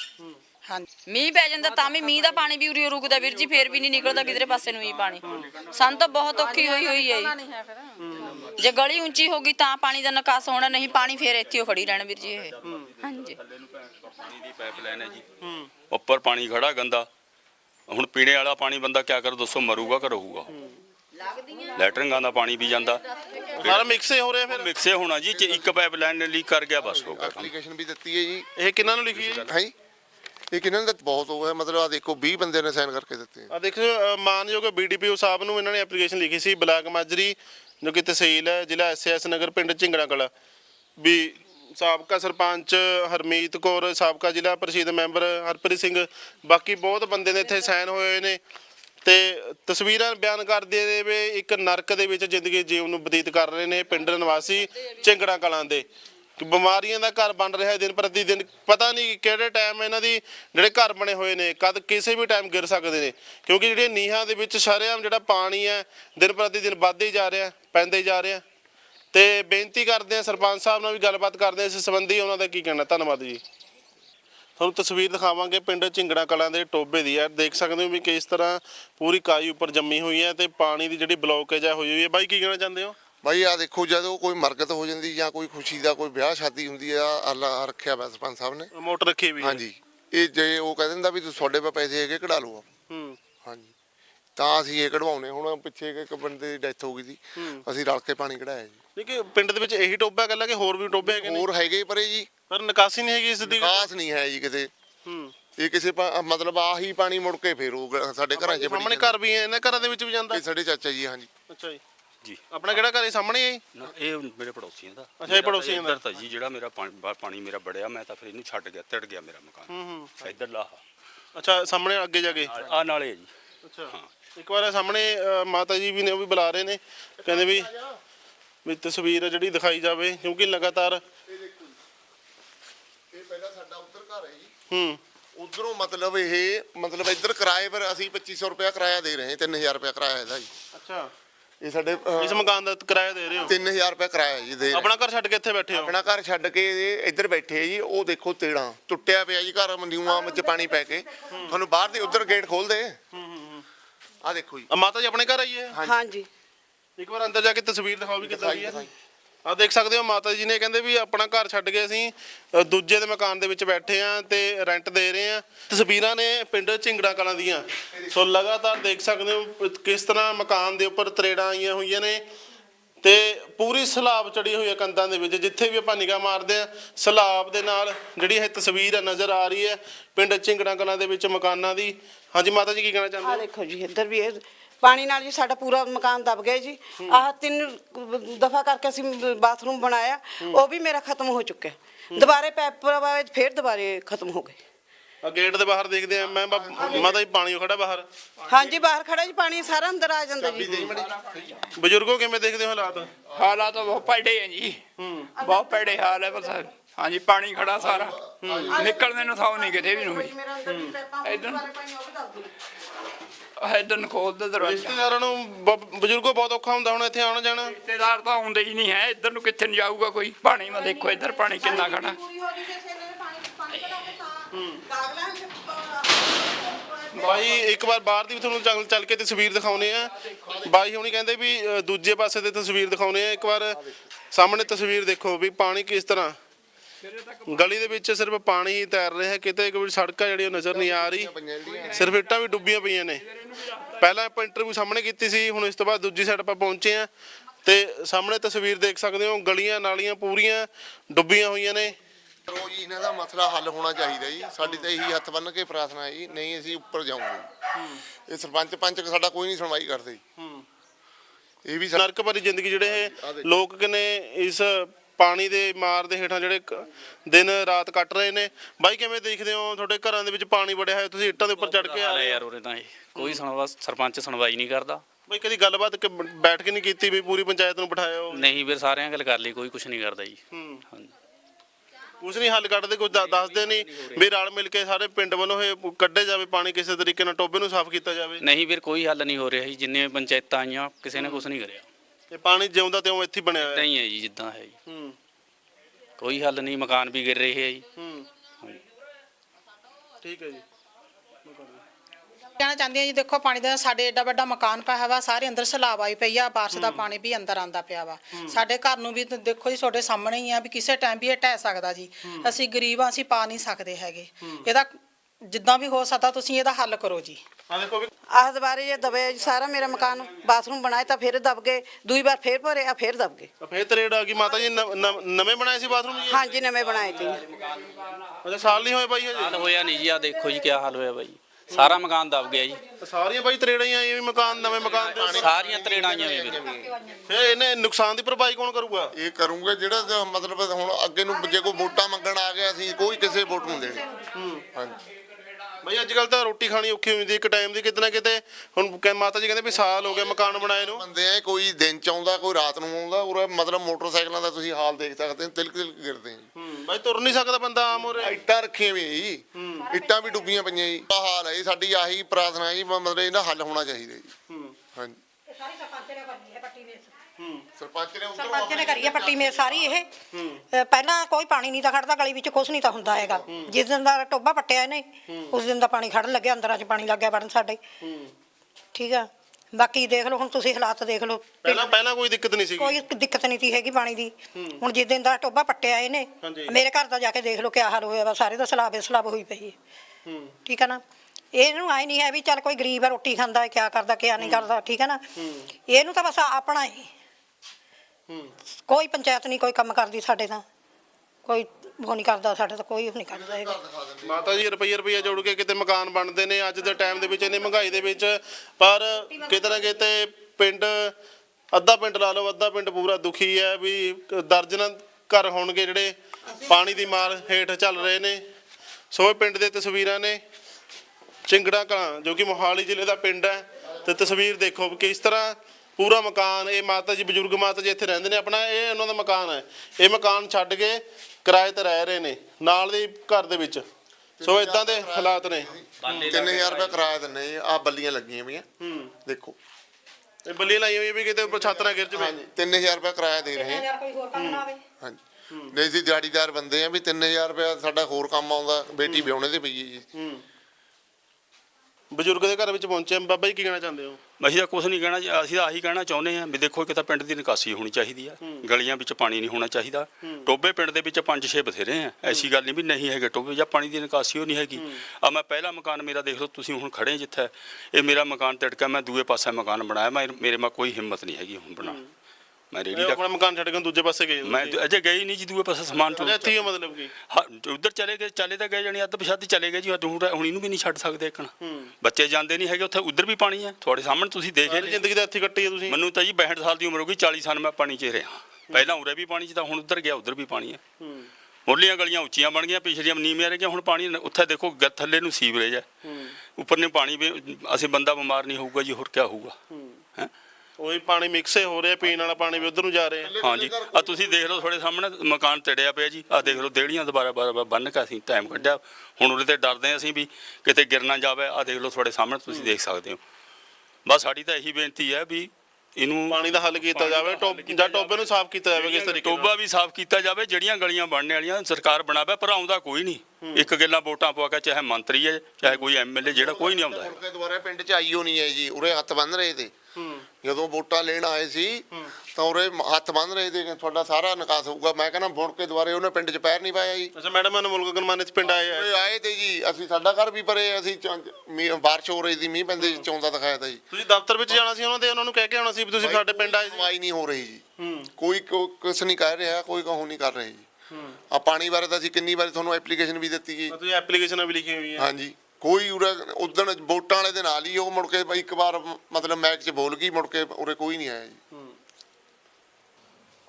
ਹਾਂਜੀ।
ਮੀਂਹ ਪੈ ਜਾਂਦਾ ਤਾਂ ਵੀ ਮੀਂਹ ਦਾ ਪਾਣੀ ਵੀ ਉਰੀ ਰੁਕਦਾ ਵੀਰ ਜੀ ਫੇਰ ਵੀ ਨਹੀਂ ਨਿਕਲਦਾ ਕਿਧਰੇ ਪਾਸੇ ਨੂੰ ਹੀ ਪਾਣੀ। ਸਾਨੂੰ ਤਾਂ ਬਹੁਤ ਔਖੀ ਹੋਈ ਹੋਈ ਹੈ ਜੀ। ਜੇ ਗਲੀ ਉੱਚੀ ਹੋਗੀ ਤਾਂ ਪਾਣੀ ਦਾ ਨਿਕਾਸ ਹੋਣਾ ਨਹੀਂ ਪਾਣੀ ਫੇਰ ਇੱਥੇ ਹੀ ਖੜੀ ਰਹਿਣਾ ਵੀਰ ਜੀ ਇਹ। ਹਾਂਜੀ।
ਪਾਣੀ ਦੀ ਪਾਈਪਲਾਈਨ ਹੈ ਜੀ ਉੱਪਰ ਪਾਣੀ ਖੜਾ ਗੰਦਾ। ਹੁਣ ਪੀਣੇ ਵਾਲਾ ਪਾਣੀ ਬੰਦਾ ਕਿਆ ਕਰ ਦੱਸੋ ਮਰੂਗਾ ਕਿ ਰਹੂਗਾ? ਲੈਟਰਿੰਗਾਂ ਦਾ ਪਾਣੀ ਵੀ ਜਾਂਦਾ।
ਸਾਰਾ ਮਿਕਸ ਹੀ ਹੋ ਰਿਹਾ ਫਿਰ।
ਮਿਕਸੇ ਹੋਣਾ ਜੀ ਜੇ ਇੱਕ ਪਾਈਪਲਾਈਨ ਲੀਕ ਕਰ ਗਿਆ ਬਸ ਹੋ ਗਿਆ ਕੰਮ।
ਐਪਲੀਕੇਸ਼ਨ ਵੀ ਦਿੱਤੀ ਹੈ ਜੀ।
ਇਹ ਕਿਹਨਾਂ ਨੂੰ ਲਿਖੀ ਹੈ ਜੀ?
ਹਾਂਜੀ। ਇਹ ਕਿਹਨਾਂ ਦਾ ਬਹੁਤ ਹੋ ਗਿਆ ਮਤਲਬ ਆ ਦੇਖੋ 20 ਬੰਦੇ ਨੇ ਸਾਈਨ ਕਰਕੇ ਦਿੱਤੇ
ਆ। ਦੇਖੋ ਅ, ਮਾਨਯੋਗ ਬੀਡੀਪੀਓ ਸਾਹਿਬ ਨੂੰ ਇਹਨਾਂ ਨੇ ਐਪਲੀਕੇਸ਼ਨ ਲਿਖੀ ਸੀ ਬਲਾਕ ਮਾਜਰੀ ਜੋ ਕਿ ਤਹਿਸੀਲ ਹੈ ਜ਼ਿਲ੍ਹਾ ਐਸਐਸ ਨਗਰ ਪਿੰਡ ਝਿੰਗੜਾ ਕਲਾ ਵੀ ਸਾਬਕਾ ਸਰਪੰਚ ਹਰਮੀਤ ਕੌਰ ਸਾਬਕਾ ਜ਼ਿਲ੍ਹਾ ਪ੍ਰੀਸ਼ਦ ਮੈਂਬਰ ਹਰਪ੍ਰੀਤ ਸਿੰਘ ਬਾਕੀ ਬਹੁਤ ਬੰਦੇ ਨੇ ਇੱਥੇ ਸਾਈਨ ਹੋਏ ਹੋਏ ਨੇ। ਤੇ ਤਸਵੀਰਾਂ ਬਿਆਨ ਕਰਦੇ ਨੇ ਵੀ ਇੱਕ ਨਰਕ ਦੇ ਵਿੱਚ ਜ਼ਿੰਦਗੀ ਜੀਵਨ ਨੂੰ ਬਤੀਤ ਕਰ ਰਹੇ ਨੇ ਪਿੰਡ ਨਿਵਾਸੀ ਝਿੰਗੜਾ ਕਲਾਂ ਦੇ। ਬਿਮਾਰੀਆਂ ਦਾ ਘਰ ਬਣ ਰਿਹਾ ਦਿਨ ਪ੍ਰਤੀ ਦਿਨ। ਪਤਾ ਨਹੀਂ ਕਿਹੜੇ ਟਾਈਮ ਇਹਨਾਂ ਦੀ ਜਿਹੜੇ ਘਰ ਬਣੇ ਹੋਏ ਨੇ, ਕਦ ਕਿਸੇ ਵੀ ਟਾਈਮ ਗਿਰ ਸਕਦੇ ਨੇ। ਕਿਉਂਕਿ ਜਿਹੜੀਆਂ ਨੀਹਾਂ ਦੇ ਵਿੱਚ ਸ਼ਰੇਆਮ ਜਿਹੜਾ ਪਾਣੀ ਹੈ, ਦਿਨ ਪ੍ਰਤੀ ਦਿਨ ਵੱਧਦੇ ਜਾ ਰਿਹਾ, ਪੈਂਦੇ ਜਾ ਰਿਹਾ। ਤੇ ਬੇਨਤੀ ਕਰਦੇ ਆ ਸਰਪੰਚ ਸਾਹਿਬ ਨਾਲ ਵੀ ਗੱਲਬਾਤ ਕਰਦੇ ਆ ਇਸ ਸੰਬੰਧੀ ਉਹਨਾਂ ਦਾ ਕੀ ਕਹਿਣਾ। ਧੰਨਵਾਦ ਜੀ। ਤੁਹਾਨੂੰ ਤਸਵੀਰ ਦਿਖਾਵਾਂਗੇ ਪਿੰਡ ਝਿੰਗੜਾ ਕਲਾਂ ਦੇ ਟੋਬੇ ਦੀ। ਹੈ ਦੇਖ ਸਕਦੇ ਹੋ ਵੀ ਕਿਸ ਤਰ੍ਹਾਂ ਪੂਰੀ ਕਾਈ ਉੱਪਰ ਜੰਮੀ ਹੋਈ ਹੈ ਤੇ ਪਾਣੀ ਦੀ ਜਿਹੜੀ ਬਲੌਕੇਜ ਹੈ ਹੋਈ ਹੋਈ ਹੈ। ਬਾਈ, ਕੀ ਕਹਿਣਾ ਚਾਹੁੰਦੇ ਹੋ?
ਭਾਈ ਆ ਦੇਖੋ ਜਦੋਂ ਕੋਈ ਮਰਗਤ ਹੋ ਜਾਂਦੀ ਜਾਂ ਕੋਈ ਖੁਸ਼ੀ ਦਾ ਕੋਈ ਵਿਆਹ ਸ਼ਾਦੀ ਹੁੰਦੀ ਆ ਅੱਲਾ ਰੱਖਿਆ ਵਾ ਸਰਪੰਚ ਸਾਹਿਬ ਨੇ।
ਮੋਟਰ ਰੱਖੀ ਵੀ
ਹਾਂਜੀ। ਇਹ ਜੇ ਉਹ ਕਹਿ ਦਿੰਦਾ ਵੀ ਤੁਸੀਂ ਤੁਹਾਡੇ ਪਾ ਪੈਸੇ ਹੈਗੇ ਕਢਾ ਲਓ ਆਪ।
ਹੂੰ।
ਹਾਂਜੀ। ਤਾਂ ਅਸੀਂ ਇਹ ਕਢਵਾਉਨੇ ਹੁਣ ਪਿੱਛੇ ਇੱਕ ਬੰਦੇ ਦੀ ਡੈਥ ਹੋ ਗਈ ਸੀ। ਅਸੀਂ ਰਲ ਕੇ ਪਾਣੀ ਕਢਾਇਆ ਜੀ।
ਨਹੀਂ ਕਿ ਪਿੰਡ ਦੇ ਵਿੱਚ ਇਹੀ ਟੋਬਾ ਕੱਲਾ ਕਿ ਹੋਰ ਵੀ ਟੋਬੇ ਹੈਗੇ ਨੇ?
ਹੋਰ ਹੈਗੇ ਪਰੇ ਜੀ।
ਪਰ ਨਿਕਾਸੀ ਨਹੀਂ ਹੈਗੀ ਇਸ ਦੀ
ਖਾਸ ਨਹੀਂ ਹੈ ਜੀ ਕਿਤੇ
ਹੂੰ।
ਇਹ ਕਿਸੇ ਪਾ- ਮਤਲਬ ਆਹੀ ਪਾਣੀ ਮੁੜ ਕੇ ਫੇਰ ਉਹ ਗ- ਸਾਡੇ ਘਰਾਂ 'ਚ
ਸਾਹਮਣੇ ਘਰ ਵੀ ਹੈ ਇਹਨਾਂ ਘਰਾਂ ਦੇ ਵਿੱਚ ਵੀ ਜਾਂਦਾ?
ਇਹ ਸਾਡੇ ਚਾਚਾ ਜੀ ਹਾਂਜੀ।
ਅੱਛਾ ਜੀ।
ਜੀ।
ਆਪਣਾ ਕਿਹੜਾ ਘਰ ਹੈ? ਸਾਹਮਣੇ ਹੈ
ਨਾ, ਇਹ ਮੇਰੇ ਪੜੋਸੀਆਂ ਦਾ।
ਅੱਛਾ, ਇਹ ਪੜੋਸੀਆਂ ਦਾ।
ਇੱਧਰ ਤਾਂ ਜੀ ਜਿਹੜਾ ਮੇਰਾ ਪਾਣੀ ਬਾ- ਪਾਣੀ ਮੇਰਾ ਬੜਿਆ ਮੈਂ ਤਾਂ ਫਿਰ ਇਹਨੂੰ ਛੱਡ ਗਿਆ ਤੜ ਗਿਆ ਮੇਰਾ ਮਕਾਨ।
ਹੂੰ ਹੂੰ।
ਇੱਧਰ ਲਾਹ
ਅੱਛਾ ਸਾਹਮਣੇ ਅੱਗੇ ਜਾ ਕੇ।
ਆ ਨਾਲੇ ਹੈ ਜੀ।
ਅੱਛਾ। ਇੱਕ ਵਾਰ ਸਾਹਮਣੇ ਅ, ਮਾਤਾ ਜੀ ਵੀ ਨੇ ਉਹ ਵੀ ਬੁਲਾ ਰਹੇ ਨੇ। ਕਹਿੰਦੇ ਵੀ ਵੀ ਤਸਵੀਰ ਜਿਹੜੀ ਦਿਖਾਈ ਜਾਵੇ ਕਿਉਂਕਿ ਲਗਾਤਾਰ
ਇਹ ਪਹਿਲਾਂ ਸਾਡਾ ਉੱਧਰ ਘਰ ਹੈ ਜੀ।
ਹੂੰ।
ਉਧਰੋਂ ਮਤਲਬ ਇਹ ਮਤਲਬ ਇੱਧਰ ਕਿਰਾਏ ਪਰ ਅਸੀਂ 2500 ਰੁਪਇਆ ਕਿਰਾਇਆ ਦੇ ਰਹੇ ਹਾਂ 3000 ਰੁਪਇਆ ਕਿਰਾਇਆ ਇਹਦਾ ਜੀ।
ਅੱਛਾ।
ਇਹ ਸਾਡੇ ਅਹ,
ਇਸ ਮਕਾਨ ਦਾ ਕਿਰਾਇਆ ਦੇ ਰਹੇ ਹੋ?
3000 ਰੁਪਏ ਕਿਰਾਇਆ ਜੀ ਦੇ ਰਹੇ।
ਆਪਣਾ ਘਰ ਛੱਡ ਕੇ ਇੱਥੇ ਬੈਠੇ ਹੋ?
ਆਪਣਾ ਘਰ ਛੱਡ ਕੇ ਇਹ ਇੱਧਰ ਬੈਠੇ ਆ ਜੀ ਉਹ ਦੇਖੋ ਤੇੜਾ ਟੁੱਟਿਆ ਪਿਆ ਜੀ ਘਰ ਮੰਦਿਊਆਂ ਵਿੱਚ ਪਾਣੀ ਪੈ ਕੇ। ਤੁਹਾਨੂੰ ਬਾਹਰ ਦੀ ਉਧਰ ਗੇਟ ਖੋਲ ਦੇ ਆ ਦੇਖੋ ਜੀ।
ਆ ਮਾਤਾ ਜੀ ਆਪਣੇ ਘਰ ਆਈ ਹੈ?
ਹਾਂਜੀ।
ਇੱਕ ਵਾਰ ਅੰਦਰ ਜਾ ਕੇ ਤਸਵੀਰ ਦਿਖਾਓ ਵੀ ਕਿੱਦਾਂ ਦੀ ਹੈ। ਆ ਦੇਖ ਸਕਦੇ ਹੋ ਮਾਤਾ ਜੀ ਨੇ ਕਹਿੰਦੇ ਵੀ ਆਪਣਾ ਘਰ ਛੱਡ ਕੇ ਅਸੀਂ ਅ, ਦੂਜੇ ਦੇ ਮਕਾਨ ਦੇ ਵਿੱਚ ਬੈਠੇ ਆ ਤੇ ਰੈਂਟ ਦੇ ਰਹੇ ਆ ਤਸਵੀਰਾਂ ਨੇ ਪਿੰਡ ਝਿੰਗੜਾ ਕਲਾਂ ਦੀਆਂ। ਸੋ ਲਗਾਤਾਰ ਦੇਖ ਸਕਦੇ ਹੋ ਕਿਸ ਤਰ੍ਹਾਂ ਮਕਾਨ ਦੇ ਉੱਪਰ ਤਰੇੜਾਂ ਆਈਆਂ ਹੋਈਆਂ ਨੇ ਤੇ ਪੂਰੀ ਸਲਾਬ ਚੜੀ ਹੋਈ ਹੈ ਕੰਧਾਂ ਦੇ ਵਿੱਚ। ਜਿੱਥੇ ਵੀ ਆਪਾਂ ਨਿਗਾਹ ਮਾਰਦੇ ਆ ਸਲਾਬ ਦੇ ਨਾਲ ਜਿਹੜੀ ਇਹ ਤਸਵੀਰ ਹੈ ਨਜ਼ਰ ਆ ਰਹੀ ਹੈ ਪਿੰਡ ਝਿੰਗੜਾ ਕਲਾਂ ਦੇ ਵਿੱਚ ਮਕਾਨਾਂ ਦੀ। ਹਾਂਜੀ ਮਾਤਾ ਜੀ ਕੀ ਕਹਿਣਾ
ਆ
ਚਾਹੁੰਦੇ ਹੋ?
ਦੇਖੋ ਜੀ ਇੱਧਰ ਵੀ ਇਹ ਪਾਣੀ ਨਾਲ ਜੀ ਸਾਡਾ ਪੂਰਾ ਮਕਾਨ ਦਬ ਗਿਆ ਜੀ। ਆਹ ਤਿੰਨ ਦਫਾ ਕਰਕੇ ਅਸੀਂ ਬਾਥਰੂਮ ਬਣਾਇਆ ਉਹ ਵੀ ਮੇਰਾ ਖਤਮ ਹੋ ਚੁੱਕਿਆ। ਦੁਬਾਰੇ ਪੈਪ ਪਵਾਏ ਫਿਰ ਦੁਬਾਰੇ ਖਤਮ ਹੋ ਗਏ।
ਆ ਗੇਟ ਦੇ ਬਾਹਰ ਦੇਖਦੇ ਆ ਮੈਂ ਬਾ- ਮਾਤਾ ਜੀ ਪਾਣੀ ਖੜਾ ਬਾਹਰ।
ਹਾਂਜੀ ਬਾਹਰ ਖੜਾ ਜੀ ਪਾਣੀ ਸਾਰਾ ਅੰਦਰ ਆ ਜਾਂਦਾ ਜੀ।
ਬਜ਼ੁਰਗੋ ਕਿਵੇਂ ਦੇਖਦੇ ਹੋ ਹਾਲਾਤ?
ਹਾਲਾਤ ਬਹੁਤ ਭੈੜੇ ਹੈ ਜੀ। ਬਹੁਤ ਭੈੜੇ ਹਾਲ ਹੈ ਬਸ। ਹਾਂਜੀ ਪਾਣੀ ਖੜਾ ਸਾਰਾ। ਨਿਕਲਣੇ ਨੂੰ ਥਾਂ ਨਹੀਂ ਕਿਤੇ ਵੀ ਨੂੰ ਵੀ।
ਮੇਰਾ ਅੰਦਰ ਵੀ ਪੈਪਾਂ
ਇੱਧਰ।
ਦੁਬਾਰੇ ਪਾਣੀ ਉਹ ਵੀ ਦਬ ਗਈ
ਇਧਰ ਨੂੰ ਖੋਲ ਦੇ ਦਰਵਾਜ਼ਾ।
ਰਿਸ਼ਤੇਦਾਰਾਂ ਨੂੰ ਬ- ਬਜ਼ੁਰਗੋ ਬਹੁਤ ਔਖਾ ਹੁੰਦਾ ਹੁਣ ਇੱਥੇ ਆਉਣ ਜਾਣਾ।
ਰਿਸ਼ਤੇਦਾਰ ਤਾਂ ਆਉਂਦੇ ਹੀ ਨਹੀਂ ਹੈ ਇੱਧਰ ਨੂੰ ਕਿੱਥੇ ਨੂੰ ਜਾਊਗਾ ਕੋਈ? ਪਾਣੀ ਮੈਂ ਦੇਖੋ ਇੱਧਰ ਪਾਣੀ ਕਿੰਨਾ ਖੜਾ।
ਪੂਰੀ ਹੋ ਗਈ ਜੇ ਸੇਲੇ ਨੇ ਪਾਣੀ ਪਾਣੀ ਕਢਾ ਕੇ ਤਾਂ ਕਾਗਲਾਂ ਚ
ਬਾਈ ਇੱਕ ਵਾਰ ਬਾਹਰ ਦੀ ਵੀ ਤੁਹਾਨੂੰ ਚੱਲ ਚੱਲ ਕੇ ਤਸਵੀਰ ਦਿਖਾਉਨੇ ਆ। ਬਾਈ ਹੁਣੀ ਕਹਿੰਦੇ ਵੀ ਅ, ਦੂਜੇ ਪਾਸੇ ਤੇ ਤਸਵੀਰ ਦਿਖਾਉਨੇ ਆ। ਇੱਕ ਵਾਰ ਸਾਹਮਣੇ ਤਸਵੀਰ ਦੇਖੋ ਵੀ ਪਾਣੀ ਕਿਸ ਤਰ੍ਹਾਂ। ਗਲੀ ਦੇ ਵਿੱਚ ਸਿਰਫ ਪਾਣੀ ਹੀ ਤੈਰ ਰਿਹਾ ਕਿਤੇ ਕੋਈ ਸੜਕਾਂ ਜਿਹੜੀ ਉਹ ਨਜ਼ਰ ਨਹੀਂ ਆ ਰਹੀ ਸਿਰਫ ਇੱਟਾਂ ਵੀ ਡੁੱਬੀਆਂ ਪਈਆਂ ਨੇ। ਪਹਿਲਾਂ ਆਪਾਂ ਇੰਟਰਵਿਊ ਸਾਹਮਣੇ ਕੀਤੀ ਸੀ ਹੁਣ ਇਸ ਤੋਂ ਬਾਅਦ ਦੂਜੀ ਸਾਈਡ ਆਪਾਂ ਪਹੁੰਚੇ ਆ ਤੇ ਸਾਹਮਣੇ ਤਸਵੀਰ ਦੇਖ ਸਕਦੇ ਹੋ ਗਲੀਆਂ ਨਾਲੀਆਂ ਪੂਰੀਆਂ ਡੁੱਬੀਆਂ ਹੋਈਆਂ ਨੇ।
ਕਰੋ ਜੀ ਇਹਨਾਂ ਦਾ ਮਸਲਾ ਹੱਲ ਹੋਣਾ ਚਾਹੀਦਾ ਜੀ। ਸਾਡੀ ਤਾਂ ਇਹੀ ਹੱਥ ਬੰਨ ਕੇ ਪ੍ਰਾਰਥਨਾ ਹੈ ਜੀ ਨਹੀਂ ਅਸੀਂ ਉੱਪਰ ਜਾਵਾਂਗੇ ਇਹ ਸਰਪੰਚ ਪੰਚ ਸਾਡਾ ਕੋਈ ਨਹੀਂ ਸੁਣਵਾਈ ਕਰਦੇ। ਇਹ ਵੀ
ਨਰਕ ਭਰੀ ਜ਼ਿੰਦਗੀ ਜਿਹੜੇ ਇਹ ਲੋਕ ਕਿਨੇ ਇਸ ਪਾਣੀ ਦੇ ਮਾਰ ਦੇ ਹੇਠਾਂ ਜਿਹੜੇ ਕ- ਦਿਨ ਰਾਤ ਕੱਟ ਰਹੇ ਨੇ। ਬਾਈ ਕਿਵੇਂ ਦੇਖਦੇ ਹੋ? ਤੁਹਾਡੇ ਘਰਾਂ ਦੇ ਵਿੱਚ ਪਾਣੀ ਵੜਿਆ ਹੋਇਆ ਤੁਸੀਂ ਇੱਟਾਂ ਦੇ ਉੱਪਰ ਚੜ ਕੇ ਆ ਰਹੇ ਹੋ।
ਯਾਰ ਉਰੇ ਤਾਂ ਇਹ ਕੋਈ ਸੁਣਵਾ ਸਰਪੰਚ ਸੁਣਵਾਈ ਨਹੀਂ ਕਰਦਾ।
ਬਾਈ ਕਦੀ ਗੱਲਬਾਤ ਕਿ ਬੈਠ ਕੇ ਨਹੀਂ ਕੀਤੀ ਵੀ ਪੂਰੀ ਪੰਚਾਇਤ ਨੂੰ ਬਿਠਾਇਆ ਹੋ
ਨਹੀਂ ਵੀਰ ਸਾਰਿਆਂ ਗੱਲ ਕਰ ਲਈ ਕੋਈ ਕੁਝ ਨਹੀਂ ਕਰਦਾ ਜੀ।
ਹੂੰ।
ਹਾਂਜੀ।
ਕੁਛ ਨਹੀਂ ਹੱਲ ਕੱਢਦੇ ਕੁਝ ਦ- ਦੱਸਦੇ ਨਹੀਂ ਵੀ ਰਲ ਮਿਲ ਕੇ ਸਾਰੇ ਪਿੰਡ ਵੱਲੋਂ ਇਹ ਕੱਢੇ ਜਾਵੇ ਪਾਣੀ ਕਿਸੇ ਤਰੀਕੇ ਨਾਲ ਟੋਬੇ ਨੂੰ ਸਾਫ਼ ਕੀਤਾ ਜਾਵੇ।
ਨਹੀਂ ਵੀਰ ਕੋਈ ਹੱਲ ਨਹੀਂ ਹੋ ਰਿਹਾ ਜੀ। ਜਿੰਨੇ ਪੰਚਾਇਤਾਂ ਆਈਆਂ ਕਿਸੇ ਨੇ ਕੁਝ ਨਹੀਂ ਕਰਿਆ।
ਇਹ ਪਾਣੀ ਜਿਉਂਦਾ ਤਿਉਂ ਇੱਥੇ ਹੀ ਬਣਿਆ
ਇਦਾਂ
ਹੋਇਆ।
ਹੀ ਹੈ ਜੀ ਜਿੱਦਾਂ ਹੈ ਜੀ।
ਹੂੰ।
ਕੋਈ ਹੱਲ ਨਹੀਂ ਮਕਾਨ ਵੀ ਗਿਰ ਰਹੇ ਹੈ ਜੀ।
ਹੂੰ। ਠੀਕ ਹੈ ਜੀ।
ਕਹਿਣਾ ਚਾਹੁੰਦੀ ਹਾਂ ਜੀ ਦੇਖੋ ਪਾਣੀ ਦਾ ਸਾਡੇ ਏਡਾ ਵੱਡਾ ਮਕਾਨ ਪਾਇਆ ਵਾ ਸਾਰੇ ਅੰਦਰ ਸਲਾਬ ਆਈ ਪਈ ਆ ਬਾਰਿਸ਼ ਦਾ ਪਾਣੀ ਵੀ ਅੰਦਰ ਆਂਦਾ ਪਿਆ ਵਾ। ਸਾਡੇ ਘਰ ਨੂੰ ਵੀ ਤਾਂ ਦੇਖੋ ਜੀ ਤੁਹਾਡੇ ਸਾਹਮਣੇ ਹੀ ਆ ਵੀ ਕਿਸੇ ਟਾਈਮ ਵੀ ਇਹ ਢਹਿ ਸਕਦਾ ਜੀ। ਅਸੀਂ ਗਰੀਬ ਆ ਅਸੀਂ ਪਾ ਨਹੀਂ ਸਕਦੇ ਹੈਗੇ। ਇਹਦਾ ਜਿੱਦਾਂ ਵੀ ਹੋ ਸਕਦਾ ਤੁਸੀਂ ਇਹਦਾ ਹੱਲ ਕਰੋ ਜੀ।
ਆ ਦੇਖੋ ਵੀ
ਆਹ ਦੁਬਾਰੇ ਜੇ ਦਬਿਆ ਜੀ ਸਾਰਾ ਮੇਰਾ ਮਕਾਨ ਬਾਥਰੂਮ ਬਣਾਇਆ ਤਾਂ ਫਿਰ ਦਬ ਗਏ। ਦੂਈ ਵਾਰ ਫਿਰ ਭਰੇ ਆ ਫਿਰ ਦਬ ਗਏ।
ਫੇਰ ਤਰੇੜ ਆ ਗਈ। ਮਾਤਾ ਜੀ ਨਵ- ਨਵ- ਨਵੇਂ ਬਣਾਏ ਸੀ ਬਾਥਰੂਮ ਜੀ?
ਹਾਂਜੀ ਨਵੇਂ ਬਣਾਏ ਸੀ।
ਅੱਛਾ ਸਾਲ ਨਹੀਂ ਹੋਏ ਬਾਈ ਹਜੇ?
ਹਾਲ ਹੋਇਆ ਨਹੀਂ ਜੀ ਆ ਦੇਖੋ ਜੀ ਕੀ ਹਾਲ ਹੋਇਆ ਬਾਈ। ਸਾਰਾ ਮਕਾਨ ਦਬ ਗਿਆ ਜੀ।
ਸਾਰੀਆਂ ਬਾਈ ਤਰੇੜਾਂ ਹੀ ਆਈਆਂ ਵੀ ਮਕਾਨ ਨਵੇਂ ਮਕਾਨ ਦੇ।
ਸਾਰੀਆਂ ਤਰੇੜਾਂ ਆਈਆਂ ਵੀ ਵੀਰ।
ਫਿਰ ਇਹਨੇ ਨੁਕਸਾਨ ਦੀ ਭਰਪਾਈ ਕੌਣ ਕਰੂਗਾ?
ਇਹ ਕਰੂੰਗੇ ਜਿਹੜਾ ਤਾਂ ਮਤਲਬ ਹੁਣ ਅੱਗੇ ਨੂੰ ਜੇ ਕੋਈ ਵੋਟਾਂ ਮੰਗਣ ਆ ਗਿਆ ਅਸੀਂ ਕੋਈ ਕਿਸੇ ਵੋਟ ਨੂੰ ਦੇਣੀ। ਹਾਂਜੀ।
ਬਾਈ ਅੱਜ ਕੱਲ ਤਾਂ ਰੋਟੀ ਖਾਣੀ ਔਖੀ ਹੁੰਦੀ ਇੱਕ ਟਾਈਮ ਦੀ ਕਿਤੇ ਨਾ ਕਿਤੇ ਹੁਣ ਕਹਿ- ਮਾਤਾ ਜੀ ਕਹਿੰਦੇ ਵੀ ਸਾਲ ਹੋ ਗਿਆ ਮਕਾਨ ਬਣਾਏ ਨੂੰ।
ਬੰਦੇ ਆ ਕੋਈ ਦਿਨ ਚ ਆਉਂਦਾ ਕੋਈ ਰਾਤ ਨੂੰ ਆਉਂਦਾ ਉਹ ਮਤਲਬ ਮੋਟਰਸਾਈਕਲਾਂ ਦਾ ਤੁਸੀਂ ਹਾਲ ਦੇਖ ਸਕਦੇ ਹੋ ਤਿਲਕ ਤਿਲਕ ਗਿਰਦੇ ਆ ਜੀ।
ਹੂੰ ਬਾਈ ਤੁਰ ਨਹੀਂ ਸਕਦਾ ਬੰਦਾ ਆਮ ਹੋ ਰਿਹਾ
ਇੱਟਾਂ ਰੱਖੀਆਂ ਵੀ ਜੀ। ਇੱਟਾਂ ਵੀ ਡੁੱਬੀਆਂ ਪਈਆਂ ਜੀ। ਆਹ ਹਾਲ ਹੈ ਜੀ, ਸਾਡੀ ਆਹੀ ਪ੍ਰਾਰਥਨਾ ਹੈ ਜੀ ਮ- ਮਤਲਬ ਇਹਦਾ ਹੱਲ ਹੋਣਾ ਚਾਹੀਦਾ ਜੀ।
ਹੂੰ।
ਹਾਂਜੀ।
ਸਾਰੀ ਸਰਪੰਚ ਨੇ ਕਰਨੀ ਹੈ ਪੱਟੀ ਮੇਸ
ਸਰਪੰਚ ਨੇ ਉੱਧਰੋਂ
ਸਰਪੰਚ ਨੇ ਕਰੀ ਹੈ ਪੱਟੀ ਮੇਸ ਸਾਰੀ ਇਹ। ਅ, ਪਹਿਲਾਂ ਕੋਈ ਪਾਣੀ ਨਹੀਂ ਤਾਂ ਖੜਦਾ ਗਲੀ ਵਿੱਚ ਕੁਛ ਨਹੀਂ ਤਾਂ ਹੁੰਦਾ ਹੈਗਾ। ਜਿਸ ਦਿਨ ਦਾ ਟੋਬਾ ਪੱਟਿਆ ਇਹਨੇ ਉਸ ਦਿਨ ਦਾ ਪਾਣੀ ਖੜਨ ਲੱਗਿਆ ਅੰਦਰਾਂ 'ਚ ਪਾਣੀ ਲੱਗਿਆ ਵੜਨ ਸਾਡੇ। ਠੀਕ ਆ। ਬਾਕੀ ਦੇਖ ਲਓ ਹੁਣ ਤੁਸੀਂ ਹਾਲਾਤ ਦੇਖ ਲਓ।
ਪਹਿਲਾਂ ਪਹਿਲਾਂ ਕੋਈ ਦਿੱਕਤ ਨਹੀਂ ਸੀਗੀ?
ਕੋਈ ਦਿੱਕਤ ਨਹੀਂ ਤੀ ਹੈਗੀ ਪਾਣੀ ਦੀ। ਹੁਣ ਜਿਸ ਦਿਨ ਦਾ ਟੋਬਾ ਪੱਟਿਆ ਇਹਨੇ
ਹਾਂਜੀ।
ਮੇਰੇ ਘਰ ਦਾ ਜਾ ਕੇ ਦੇਖ ਲਓ ਕਿਆ ਹਾਲ ਹੋਇਆ ਵਾ। ਸਾਰੇ ਦਾ ਸਲਾਬ ਹੀ ਸਲਾਬ ਹੋਈ ਪਈ ਹੈ।
ਹੂੰ।
ਠੀਕ ਹੈ ਨਾ? ਇਹਨੂੰ ਆਈ ਨਹੀਂ ਹੈ ਵੀ ਚੱਲ ਕੋਈ ਗਰੀਬ ਹੈ ਰੋਟੀ ਖਾਂਦਾ ਹੈ ਕਿਆ ਕਰਦਾ ਕਿਆ ਨਹੀਂ ਕਰਦਾ ਠੀਕ ਹੈ ਨਾ? ਇਹਨੂੰ ਤਾਂ ਬਸ ਆਪਣਾ ਹੂੰ ਕੋਈ ਪੰਚਾਇਤ ਨਹੀਂ, ਕੋਈ ਕੰਮ ਕਰਦੀ ਸਾਡੇ ਤਾਂ। ਕੋਈ ਉਹ ਨਹੀਂ ਕਰਦਾ, ਸਾਡੇ ਤਾਂ ਕੋਈ ਉਹ ਨਹੀਂ ਕਰਦਾ ਹੈਗਾ।
ਮਾਤਾ ਜੀ, ਰੁਪਈਏ ਰੁਪਈਆ ਜੋੜ ਕੇ ਕਿਤੇ ਮਕਾਨ ਬਣਦੇ ਨੇ ਅੱਜ ਦੇ ਟਾਈਮ ਦੇ ਵਿੱਚ, ਇੰਨੀ ਮਹਿੰਗਾਈ ਦੇ ਵਿੱਚ। ਪਰ ਕਿਤੇ ਨਾ ਕਿਤੇ ਪਿੰਡ, ਅੱਧਾ ਪਿੰਡ ਲਾ ਲਓ, ਅੱਧਾ ਪਿੰਡ ਪੂਰਾ ਦੁਖੀ ਹੈ ਵੀ ਦਰਜਨਾਂ ਘਰ ਹੋਣਗੇ ਜਿਹੜੇ ਪਾਣੀ ਦੀ ਮਾਰ ਹੇਠ ਚੱਲ ਰਹੇ ਨੇ। ਸੋ ਇਹ ਪਿੰਡ ਦੇ ਤਸਵੀਰਾਂ ਨੇ। ਚਿੰਗੜਾ ਕਲਾਂ, ਜੋ ਕਿ ਮੋਹਾਲੀ ਜ਼ਿਲ੍ਹੇ ਦਾ ਪਿੰਡ ਹੈ। ਤੇ ਤਸਵੀਰ ਦੇਖੋ ਵੀ ਕਿਸ ਤਰ੍ਹਾਂ ਪੂਰਾ ਮਕਾਨ ਇਹ ਮਾਤਾ ਜੀ ਬਜ਼ੁਰਗ ਮਾਤਾ ਜੀ ਇੱਥੇ ਰਹਿੰਦੇ ਨੇ ਆਪਣਾ ਇਹ ਉਹਨਾਂ ਦਾ ਮਕਾਨ ਹੈ। ਇਹ ਮਕਾਨ ਛੱਡ ਕੇ ਕਿਰਾਏ ਤੇ ਰਹਿ ਰਹੇ ਨੇ ਨਾਲ ਦੇ ਘਰ ਦੇ ਵਿੱਚ। ਸੋ ਇਦਾਂ ਦੇ ਹਾਲਾਤ ਨੇ।
3000 ਰੁਪਏ ਕਿਰਾਇਆ ਦਿੰਨੇ ਆ ਬੱਲੀਆਂ ਲੱਗੀਆਂ ਪਈਆਂ
ਹੂੰ।
ਦੇਖੋ।
ਇਹ ਬੱਲੀਆਂ ਲਾਈਆਂ ਹੋਈਆਂ ਵੀ ਕਿਤੇ ਉੱਪਰ ਛੱਤ ਨਾ ਗਿਰ ਜਵੇ।
ਹਾਂਜੀ 3000 ਰੁਪਏ ਕਿਰਾਇਆ ਦੇ ਰਹੇ ਹਾਂ
ਕੋਈ ਹੋਰ ਕੰਮ ਨਾ ਆਵੇ।
ਹਾਂਜੀ। ਨਹੀਂ ਅਸੀਂ ਦਿਹਾੜੀਦਾਰ ਬੰਦੇ ਆ ਵੀ 3000 ਰੁਪਏ ਸਾਡਾ ਹੋਰ ਕੰਮ ਆਉਂਦਾ ਬੇਟੀ ਵਿਆਹੁਣੇ ਦੇ ਪਈ ਹੈ ਜੀ।
ਬਜ਼ੁਰਗ ਦੇ ਘਰ ਵਿੱਚ ਪਹੁੰਚੇ ਹਾਂ। ਬਾਬਾ ਜੀ ਕੀ ਕਹਿਣਾ ਚਾਹੁੰਦੇ ਹੋ?
ਅਸੀਂ ਤਾਂ ਕੁਝ ਨਹੀਂ ਕਹਿਣਾ ਅਸੀਂ ਤਾਂ ਆਹੀ ਕਹਿਣਾ ਚਾਹੁੰਦੇ ਹਾਂ ਵੀ ਦੇਖੋ ਕਿ ਤਾਂ ਪਿੰਡ ਦੀ ਨਿਕਾਸੀ ਹੋਣੀ ਚਾਹੀਦੀ ਆ ਗਲੀਆਂ ਵਿੱਚ ਪਾਣੀ ਨਹੀਂ ਹੋਣਾ ਚਾਹੀਦਾ। ਟੋਬੇ ਪਿੰਡ ਦੇ ਵਿੱਚ ਪੰਜ ਛੇ ਬਥੇਰੇ ਆ ਐਸੀ ਗੱਲ ਨਹੀਂ ਵੀ ਨਹੀਂ ਹੈਗੇ ਟੋਬੇ ਜਾਂ ਪਾਣੀ ਦੀ ਨਿਕਾਸੀ ਉਹ ਨਹੀਂ ਹੈਗੀ। ਆ ਮੈਂ ਪਹਿਲਾ ਮਕਾਨ ਮੇਰਾ ਦੇਖ ਲਓ ਤੁਸੀਂ ਹੁਣ ਖੜੇ ਜਿੱਥੇ ਇਹ ਮੇਰਾ ਮਕਾਨ ਟਟਕਾ ਮੈਂ ਦੂਏ ਪਾਸੇ ਮਕਾਨ ਬਣਾਇਆ ਮੈਂ ਮੇਰੇ ਮਾ ਕੋਈ ਹਿੰਮਤ ਨਹੀਂ ਹੈਗੀ ਹੁਣ ਬਣਾ ਮੈਂ ਰੇੜੀ ਦਾ
ਆਪਣਾ ਮਕਾਨ ਛੱਡ ਕੇ ਦੂਜੇ ਪਾਸੇ ਗਏ
ਮੈਂ ਅਜੇ ਗਈ ਨਹੀਂ ਜੀ ਦੂਏ ਪਾਸੇ ਸਮਾਨ
ਅੱਛਾ, ਇੱਥੇ ਹੀ ਆ ਮਤਲਬ ਕਿ?
ਹਾਂ ਉਧਰ ਚਲੇ ਗਏ ਚਲੇ ਤਾਂ ਗਏ ਜਣੀ ਅੱਧ ਪਛਾਤੀ ਚਲੇ ਗਏ ਜੀ ਹੁਣ ਹੁਣ ਇਹਨੂੰ ਵੀ ਨਹੀਂ ਛੱਡ ਸਕਦੇ ਇੱਕਣ ਬੱਚੇ ਜਾਂਦੇ ਨਹੀਂ ਹੈਗੇ ਉੱਥੇ ਉਧਰ ਵੀ ਪਾਣੀ ਹੈ। ਤੁਹਾਡੇ ਸਾਹਮਣੇ ਤੁਸੀਂ ਦੇਖ
ਸਾਰੀ
ਹੀ
ਜ਼ਿੰਦਗੀ ਤਾਂ ਇੱਥੇ ਕੱਟੀ ਹੈ ਤੁਸੀਂ।
ਮੈਨੂੰ ਤਾਂ ਜੀ 62 ਸਾਲ ਦੀ ਉਮਰ ਹੋ ਗਈ 40 ਸਾਲ ਮੈਂ ਪਾਣੀ 'ਚ ਹੀ ਰਿਹਾ। ਪਹਿਲਾਂ ਉਰੇ ਵੀ ਪਾਣੀ 'ਚ ਤਾਂ ਹੁਣ ਉਧਰ ਗਿਆ ਉਧਰ ਵੀ ਪਾਣੀ ਹੈ। ਮੁੱਢਲੀਆਂ ਗਲੀਆਂ ਉੱਚੀਆਂ ਬਣ ਗਈਆਂ ਪਿਛਲੀਆਂ ਨੀਵੀਆਂ ਰਹਿ ਗਈਆਂ ਹੁਣ ਪਾਣੀ ਨ- ਉੱਥੇ ਦੇਖੋ ਗ- ਥੱਲੇ ਨੂੰ ਸੀਵਰੇਜ ਹੈ। ਉੱਪਰ ਨੇ ਪਾਣੀ ਵੀ ਅਸੀਂ ਬੰਦਾ ਬਿਮਾਰ ਨਹੀਂ ਹੋਊਗਾ ਜੀ ਹੋਰ ਕੀ ਹੋਊਗਾ। ਹੈਂ?
ਉਹੀ ਪਾਣੀ ਮਿਕਸ ਹੋ ਰਿਹਾ ਪੀਣ ਵਾਲਾ ਪਾਣੀ ਵੀ ਉਧਰ ਨੂੰ ਜਾ ਰਿਹਾ।
ਹਾਂਜੀ। ਆ ਤੁਸੀਂ ਦੇਖ ਲਓ ਤੁਹਾਡੇ ਸਾਹਮਣੇ ਮਕਾਨ ਤੜਿਆ ਪਿਆ ਜੀ। ਆ ਦੇਖ ਲਓ ਦੇੜੀਆਂ ਦੁਬਾਰਾ ਬਾਰਾ ਬੰਨ ਕੇ ਅਸੀਂ ਟਾਈਮ ਕੱਢਿਆ। ਹੁਣ ਉਹਦੇ ਤੇ ਡਰਦੇ ਅਸੀਂ ਵੀ ਕਿਤੇ ਗਿਰ ਨਾ ਜਾਵੇ। ਆ ਦੇਖ ਲਓ ਤੁਹਾਡੇ ਸਾਹਮਣੇ ਤੁਸੀਂ ਦੇਖ ਸਕਦੇ ਹੋ। ਬਸ ਸਾਡੀ ਤਾਂ ਇਹੀ ਬੇਨਤੀ ਹੈ ਵੀ ਇਹਨੂੰ
ਪਾਣੀ ਦਾ ਹੱਲ ਕੀਤਾ ਜਾਵੇ ਟੋਬ ਜਾਂ ਟੋਬੇ ਨੂੰ ਸਾਫ਼ ਕੀਤਾ ਜਾਵੇ ਕਿਸ ਤਰੀਕੇ ਨਾਲ।
ਟੋਬਾ ਵੀ ਸਾਫ਼ ਕੀਤਾ ਜਾਵੇ ਜਿਹੜੀਆਂ ਗਲੀਆਂ ਬਣਨੇ ਵਾਲੀਆਂ ਸਰਕਾਰ ਬਣਾਵੇ ਪਰ ਆਉਂਦਾ ਕੋਈ ਨਹੀਂ। ਇੱਕ ਗੱਲਾਂ ਵੋਟਾਂ ਪਵਾ ਕੇ ਚਾਹੇ ਮੰਤਰੀ ਹੈ ਚਾਹੇ ਕੋਈ ਐਮਐਲਏ ਜਿਹੜਾ ਕੋਈ ਨਹੀਂ ਆਉਂਦਾ।
ਦੁਬਾਰਾ ਪਿੰਡ 'ਚ ਆਈਓ ਨਹੀਂ ਹੈ ਜੀ ਉਰੇ ਹੱਥ ਬੰਨ ਰਹੇ ਤੇ। ਜਦੋਂ ਵੋਟਾਂ ਲੈਣ ਆਏ ਸੀ ਤਾਂ ਉਰੇ ਹੱਥ ਬੰਨ ਰਹੇ ਤੇ ਕਿ ਤੁਹਾਡਾ ਸਾਰਾ ਨਿਕਾਸ ਹੋਊਗਾ। ਮੈਂ ਕਹਿੰਦਾ ਮੁੜ ਕੇ ਦੁਬਾਰੇ ਉਹਨੇ ਪਿੰਡ 'ਚ ਪੈਰ ਨਹੀਂ ਪਾਇਆ ਜੀ।
ਅੱਛਾ ਮੈਡਮ ਮਨ ਮੁਲਕ ਗਨਮਾਨੇ ਚ ਪਿੰਡ ਆਏ ਆ।
ਉਰੇ ਆਏ ਤੇ ਜੀ ਅਸੀਂ ਸਾਡਾ ਘਰ ਵੀ ਪਰੇ ਅਸੀਂ ਚੌਂ- ਮੀਂਹ ਬਾਰਿਸ਼ ਹੋ ਰਹੀ ਸੀ ਮੀਂਹ ਪੈਂਦੇ ਚੌਂਦਾ ਦਿਖਾਇਆ ਤਾ ਜੀ।
ਤੁਸੀਂ ਦਫ਼ਤਰ ਵਿੱਚ ਜਾਣਾ ਸੀ ਉਹਨਾਂ ਦੇ ਉਹਨਾਂ ਨੂੰ ਕਹਿ ਕੇ ਆਉਣਾ ਸੀ ਵੀ ਤੁਸੀਂ ਸਾਡੇ ਪਿੰਡ ਆਏ ਸੀ।
ਸੁਣਵਾਈ ਨਹੀਂ ਹੋ ਰਹੀ ਜੀ। ਕੋਈ ਕੋ- ਕੁਛ ਨਹੀਂ ਕਹਿ ਰਿਹਾ ਕੋਈ ਕਹੋ ਨਹੀਂ ਕਰ ਰਹੇ ਜੀ। ਆ ਪਾਣੀ ਬਾਰੇ ਤਾਂ ਅਸੀਂ ਕਿੰਨੀ ਵਾਰੀ ਤੁਹਾਨੂੰ ਐਪਲੀਕੇਸ਼ਨ ਵੀ ਦਿੱਤੀ ਜੀ।
ਤੁਸੀਂ ਐਪਲੀਕੇਸ਼ਨਾਂ ਵੀ ਲਿਖੀਆਂ ਹੋਈਆਂ।
ਹਾਂਜੀ। ਕੋਈ ਉਰੇ ਉਦਣ ਵੋਟਾਂ ਵਾਲੇ ਦੇ ਨਾਲ ਹੀ ਉਹ ਮੁੜ ਕੇ ਇੱਕ ਵਾਰ ਮਤਲਬ ਮੈਚ 'ਚ ਬੋਲ ਗਈ, ਮੁੜ ਕੇ ਉਰੇ ਕੋਈ ਨਹੀਂ ਆਇਆ ਜੀ।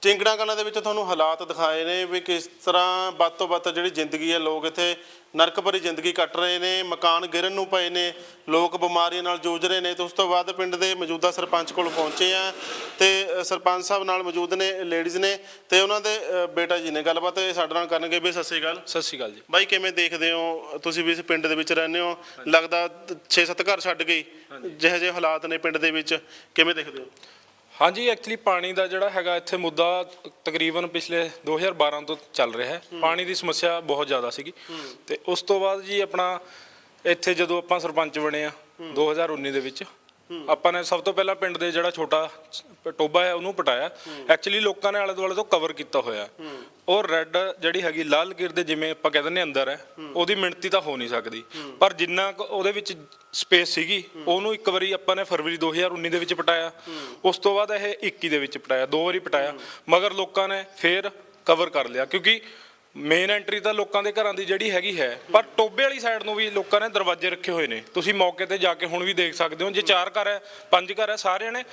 ਚਿੰਗੜਾ ਕਲਾਂ ਦੇ ਵਿੱਚ ਤੁਹਾਨੂੰ ਹਾਲਾਤ ਦਿਖਾਏ ਨੇ ਵੀ ਕਿਸ ਤਰ੍ਹਾਂ ਵੱਧ ਤੋਂ ਵੱਧ ਜਿਹੜੀ ਜ਼ਿੰਦਗੀ ਹੈ ਲੋਕ ਇੱਥੇ ਨਰਕ ਭਰੀ ਜ਼ਿੰਦਗੀ ਕੱਟ ਰਹੇ ਨੇ ਮਕਾਨ ਗਿਰਨ ਨੂੰ ਪਏ ਨੇ ਲੋਕ ਬਿਮਾਰੀਆਂ ਨਾਲ ਜੂਝ ਰਹੇ ਨੇ ਤੇ ਉਸ ਤੋਂ ਬਾਅਦ ਪਿੰਡ ਦੇ ਮੌਜੂਦਾ ਸਰਪੰਚ ਕੋਲ ਪਹੁੰਚੇ ਆ ਤੇ ਸਰਪੰਚ ਸਾਹਿਬ ਨਾਲ ਮੌਜੂਦ ਨੇ ਲੇਡੀਜ਼ ਨੇ ਤੇ ਉਹਨਾਂ ਦੇ ਬੇਟਾ ਜੀ ਨੇ ਗੱਲਬਾਤ ਸਾਡੇ ਨਾਲ ਕਰਨਗੇ ਵੀ ਸਤਿ ਸ਼੍ਰੀ ਅਕਾਲ।
ਸਤਿ ਸ਼੍ਰੀ ਅਕਾਲ ਜੀ।
ਬਾਈ ਕਿਵੇਂ ਦੇਖਦੇ ਹੋ? ਤੁਸੀਂ ਵੀ ਇਸ ਪਿੰਡ ਦੇ ਵਿੱਚ ਰਹਿੰਦੇ ਹੋ ਲੱਗਦਾ 6-7 ਘਰ ਛੱਡ ਗਈ ਜਿਹੇ ਜਿਹੇ ਹਾਲਾਤ ਨੇ ਪਿੰਡ ਦੇ ਵਿੱਚ ਕਿਵੇਂ ਦੇਖਦੇ ਹੋ?
ਹਾਂਜੀ ਐਕਚੁਅਲੀ ਪਾਣੀ ਦਾ ਜਿਹੜਾ ਹੈਗਾ ਇੱਥੇ ਮੁੱਦਾ ਤਕਰੀਬਨ ਪਿਛਲੇ 2012 ਤੋਂ ਚੱਲ ਰਿਹਾ ਹੈ। ਪਾਣੀ ਦੀ ਸਮੱਸਿਆ ਬਹੁਤ ਜ਼ਿਆਦਾ ਸੀਗੀ। ਤੇ ਉਸ ਤੋਂ ਬਾਅਦ ਜੀ ਆਪਣਾ ਇੱਥੇ ਜਦੋਂ ਆਪਾਂ ਸਰਪੰਚ ਬਣੇ ਆ 2019 ਦੇ ਵਿੱਚ ਆਪਾਂ ਨੇ ਸਭ ਤੋਂ ਪਹਿਲਾਂ ਪਿੰਡ ਦੇ ਜਿਹੜਾ ਛੋਟਾ ਟੋਬਾ ਹੈ, ਉਹਨੂੰ ਪਟਾਇਆ। ਐਕਚੁਅਲੀ ਲੋਕਾਂ ਨੇ ਆਲੇ ਦੁਆਲੇ ਤੋਂ ਕਵਰ ਕੀਤਾ ਹੋਇਆ। ਉਹ ਰੈੱਡ ਜਿਹੜੀ ਹੈਗੀ, ਲਾਲ ਦੇ ਜਿਵੇਂ ਆਪਾਂ ਕਹਿੰਦੇ ਨੇ ਅੰਦਰ ਹੈ, ਉਹਦੀ ਮਿਣਤੀ ਤਾਂ ਹੋ ਨਹੀਂ ਸਕਦੀ। ਪਰ ਜਿੰਨਾ ਕੁ ਉਹਦੇ ਵਿੱਚ ਸਪੇਸ ਸੀਗੀ, ਉਹਨੂੰ ਇੱਕ ਵਾਰੀ ਆਪਾਂ ਨੇ ਫਰਵਰੀ 2019 ਦੇ ਵਿੱਚ ਪਟਾਇਆ। ਉਸ ਤੋਂ ਬਾਅਦ ਇਹ 21 ਦੇ ਵਿੱਚ ਪਟਾਇਆ, ਦੋ ਵਾਰੀ ਪਟਾਇਆ। ਮਗਰ ਲੋਕਾਂ ਨੇ ਫੇਰ ਕਵਰ ਕਰ ਲਿਆ। ਕਿਉਂਕਿ ਮੇਨ ਐਂਟਰੀ ਤਾਂ ਲੋਕਾਂ ਦੇ ਘਰਾਂ ਦੀ ਜਿਹੜੀ ਹੈਗੀ ਹੈ ਪਰ ਟੋਬੇ ਵਾਲੀ ਸਾਈਡ ਨੂੰ ਵੀ ਲੋਕਾਂ ਨੇ ਦਰਵਾਜ਼ੇ ਰੱਖੇ ਹੋਏ ਨੇ। ਤੁਸੀਂ ਮੌਕੇ ਤੇ ਜਾ ਕੇ ਹੁਣ ਵੀ ਦੇਖ ਸਕਦੇ ਹੋ ਜੇ ਚਾਰ ਘਰ ਹੈ ਪੰਜ ਘਰ ਹੈ ਸਾਰਿਆਂ ਨੇ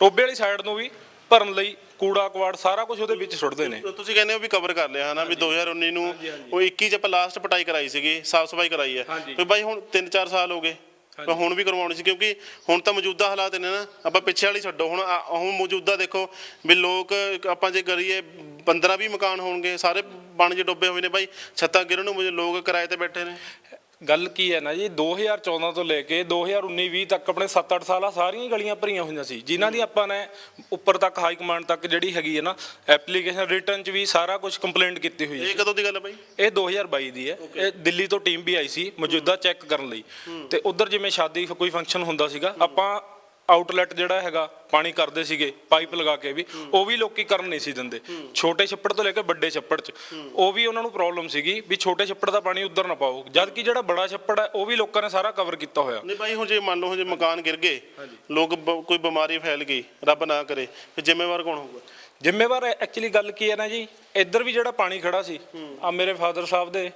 ਟੋਬੇ ਵਾਲੀ ਸਾਈਡ ਨੂੰ ਵੀ ਭਰਨ ਲਈ ਕੂੜਾ ਕਵਾੜ ਸਾਰਾ ਕੁਝ ਉਹਦੇ ਵਿੱਚ ਸੁੱਟਦੇ ਨੇ।
ਤੁਸੀਂ ਕਹਿੰਦੇ ਹੋ ਵੀ ਕਵਰ ਕਰ ਲਿਆ ਹਨਾ ਵੀ 2019 ਨੂੰ ਉਹ 21 ਚ ਆਪਾਂ ਲਾਸਟ ਪਟਾਈ ਕਰਾਈ ਸੀਗੀ ਸਾਫ਼ ਸਫ਼ਾਈ ਕਰਾਈ ਹੈ। ਵੀ ਬਾਈ ਹੁਣ 3-4 ਸਾਲ ਹੋ ਗਏ। ਪਰ ਹੁਣ ਵੀ ਕਰਵਾਉਣੀ ਸੀ ਕਿਉਂਕਿ ਹੁਣ ਤਾਂ ਮੌਜੂਦਾ ਹਾਲਾਤ ਨੇ ਨਾ ਆਪਾਂ ਪਿੱਛੇ ਵਾਲੀ ਛੱਡੋ ਹੁਣ ਆ- ਹੁਣ ਮੌਜੂਦਾ ਦੇਖੋ ਵੀ ਲੋਕ ਆਪਾਂ ਜੇ ਕਰੀਏ 15 20 ਮਕਾਨ ਹੋਣਗੇ ਸਾਰੇ ਬਣ ਜੇ ਡੁੱਬੇ ਹੋਏ ਨੇ ਬਾਈ ਛੱਤਾਂ ਗਿਰਨ ਨੂੰ ਲੋਕ ਕਿਰਾਏ ਤੇ ਬੈਠੇ ਨੇ।
ਗੱਲ ਕੀ ਹੈ ਨਾ ਜੀ 2014 ਤੋਂ ਲੈ ਕੇ 2019-20 ਤੱਕ ਆਪਣੇ 7-8 ਸਾਲਾਂ ਸਾਰੀਆਂ ਗਲੀਆਂ ਭਰੀਆਂ ਹੋਈਆਂ ਸੀ। ਜਿਨ੍ਹਾਂ ਦੀ ਆਪਾਂ ਨੇ ਉੱਪਰ ਤੱਕ ਹਾਈ ਕਮਾਂਡ ਤੱਕ ਜਿਹੜੀ ਹੈਗੀ ਹੈ ਨਾ ਐਪਲੀਕੇਸ਼ਨ ਰਿਟਰਨ 'ਚ ਵੀ ਸਾਰਾ ਕੁਝ ਕੰਪਲੇਂਟ ਕੀਤੀ ਹੋਈ ਹੈ।
ਇਹ ਕਦੋਂ ਦੀ ਗੱਲ ਹੈ ਬਾਈ?
ਇਹ 2022 ਦੀ ਹੈ। ਇਹ ਦਿੱਲੀ ਤੋਂ ਟੀਮ ਵੀ ਆਈ ਸੀ ਮੌਜੂਦਾ ਚੈੱਕ ਕਰਨ ਲਈ। ਤੇ ਉਧਰ ਜਿਵੇਂ ਸ਼ਾਦੀ ਕੋਈ ਫੰਕਸ਼ਨ ਹੁੰਦਾ ਸੀਗਾ ਆਪਾਂ ਆਊਟਲੈਟ ਜਿਹੜਾ ਹੈਗਾ ਪਾਣੀ ਕਰਦੇ ਸੀਗੇ ਪਾਈਪ ਲਗਾ ਕੇ ਵੀ ਉਹ ਵੀ ਲੋਕੀ ਕਰਨ ਨਹੀਂ ਸੀ ਦਿੰਦੇ। ਛੋਟੇ ਛੱਪੜ ਤੋਂ ਲੈ ਕੇ ਵੱਡੇ ਛੱਪੜ 'ਚ। ਉਹ ਵੀ ਉਹਨਾਂ ਨੂੰ ਪ੍ਰੋਬਲਮ ਸੀਗੀ ਵੀ ਛੋਟੇ ਛੱਪੜ ਦਾ ਪਾਣੀ ਉਧਰ ਨਾ ਪਾਓ। ਜਦ ਕਿ ਜਿਹੜਾ ਬੜਾ ਛੱਪੜ ਹੈ ਉਹ ਵੀ ਲੋਕਾਂ ਨੇ ਸਾਰਾ ਕਵਰ ਕੀਤਾ ਹੋਇਆ।
ਨਹੀਂ ਬਾਈ ਹੁਣ ਜੇ ਮੰਨ ਲਓ ਹੁਣ ਜੇ ਮਕਾਨ ਗਿਰ ਗਏ ਲੋਕ ਬ- ਕੋਈ ਬਿਮਾਰੀ ਫੈਲ ਗਈ ਰੱਬ ਨਾ ਕਰੇ ਫਿਰ ਜ਼ਿੰਮੇਵਾਰ ਕੌਣ ਹੋਊਗਾ?
ਜ਼ਿੰਮੇਵਾਰ ਐਕਚੁਅਲੀ ਗੱਲ ਕੀ ਹੈ ਨਾ ਜੀ ਇੱਧਰ ਵੀ ਜਿਹੜਾ ਪਾਣੀ ਖੜਾ ਸੀ ਆ ਮੇਰੇ ਫਾਦਰ ਸਾਹਿਬ ਦੇ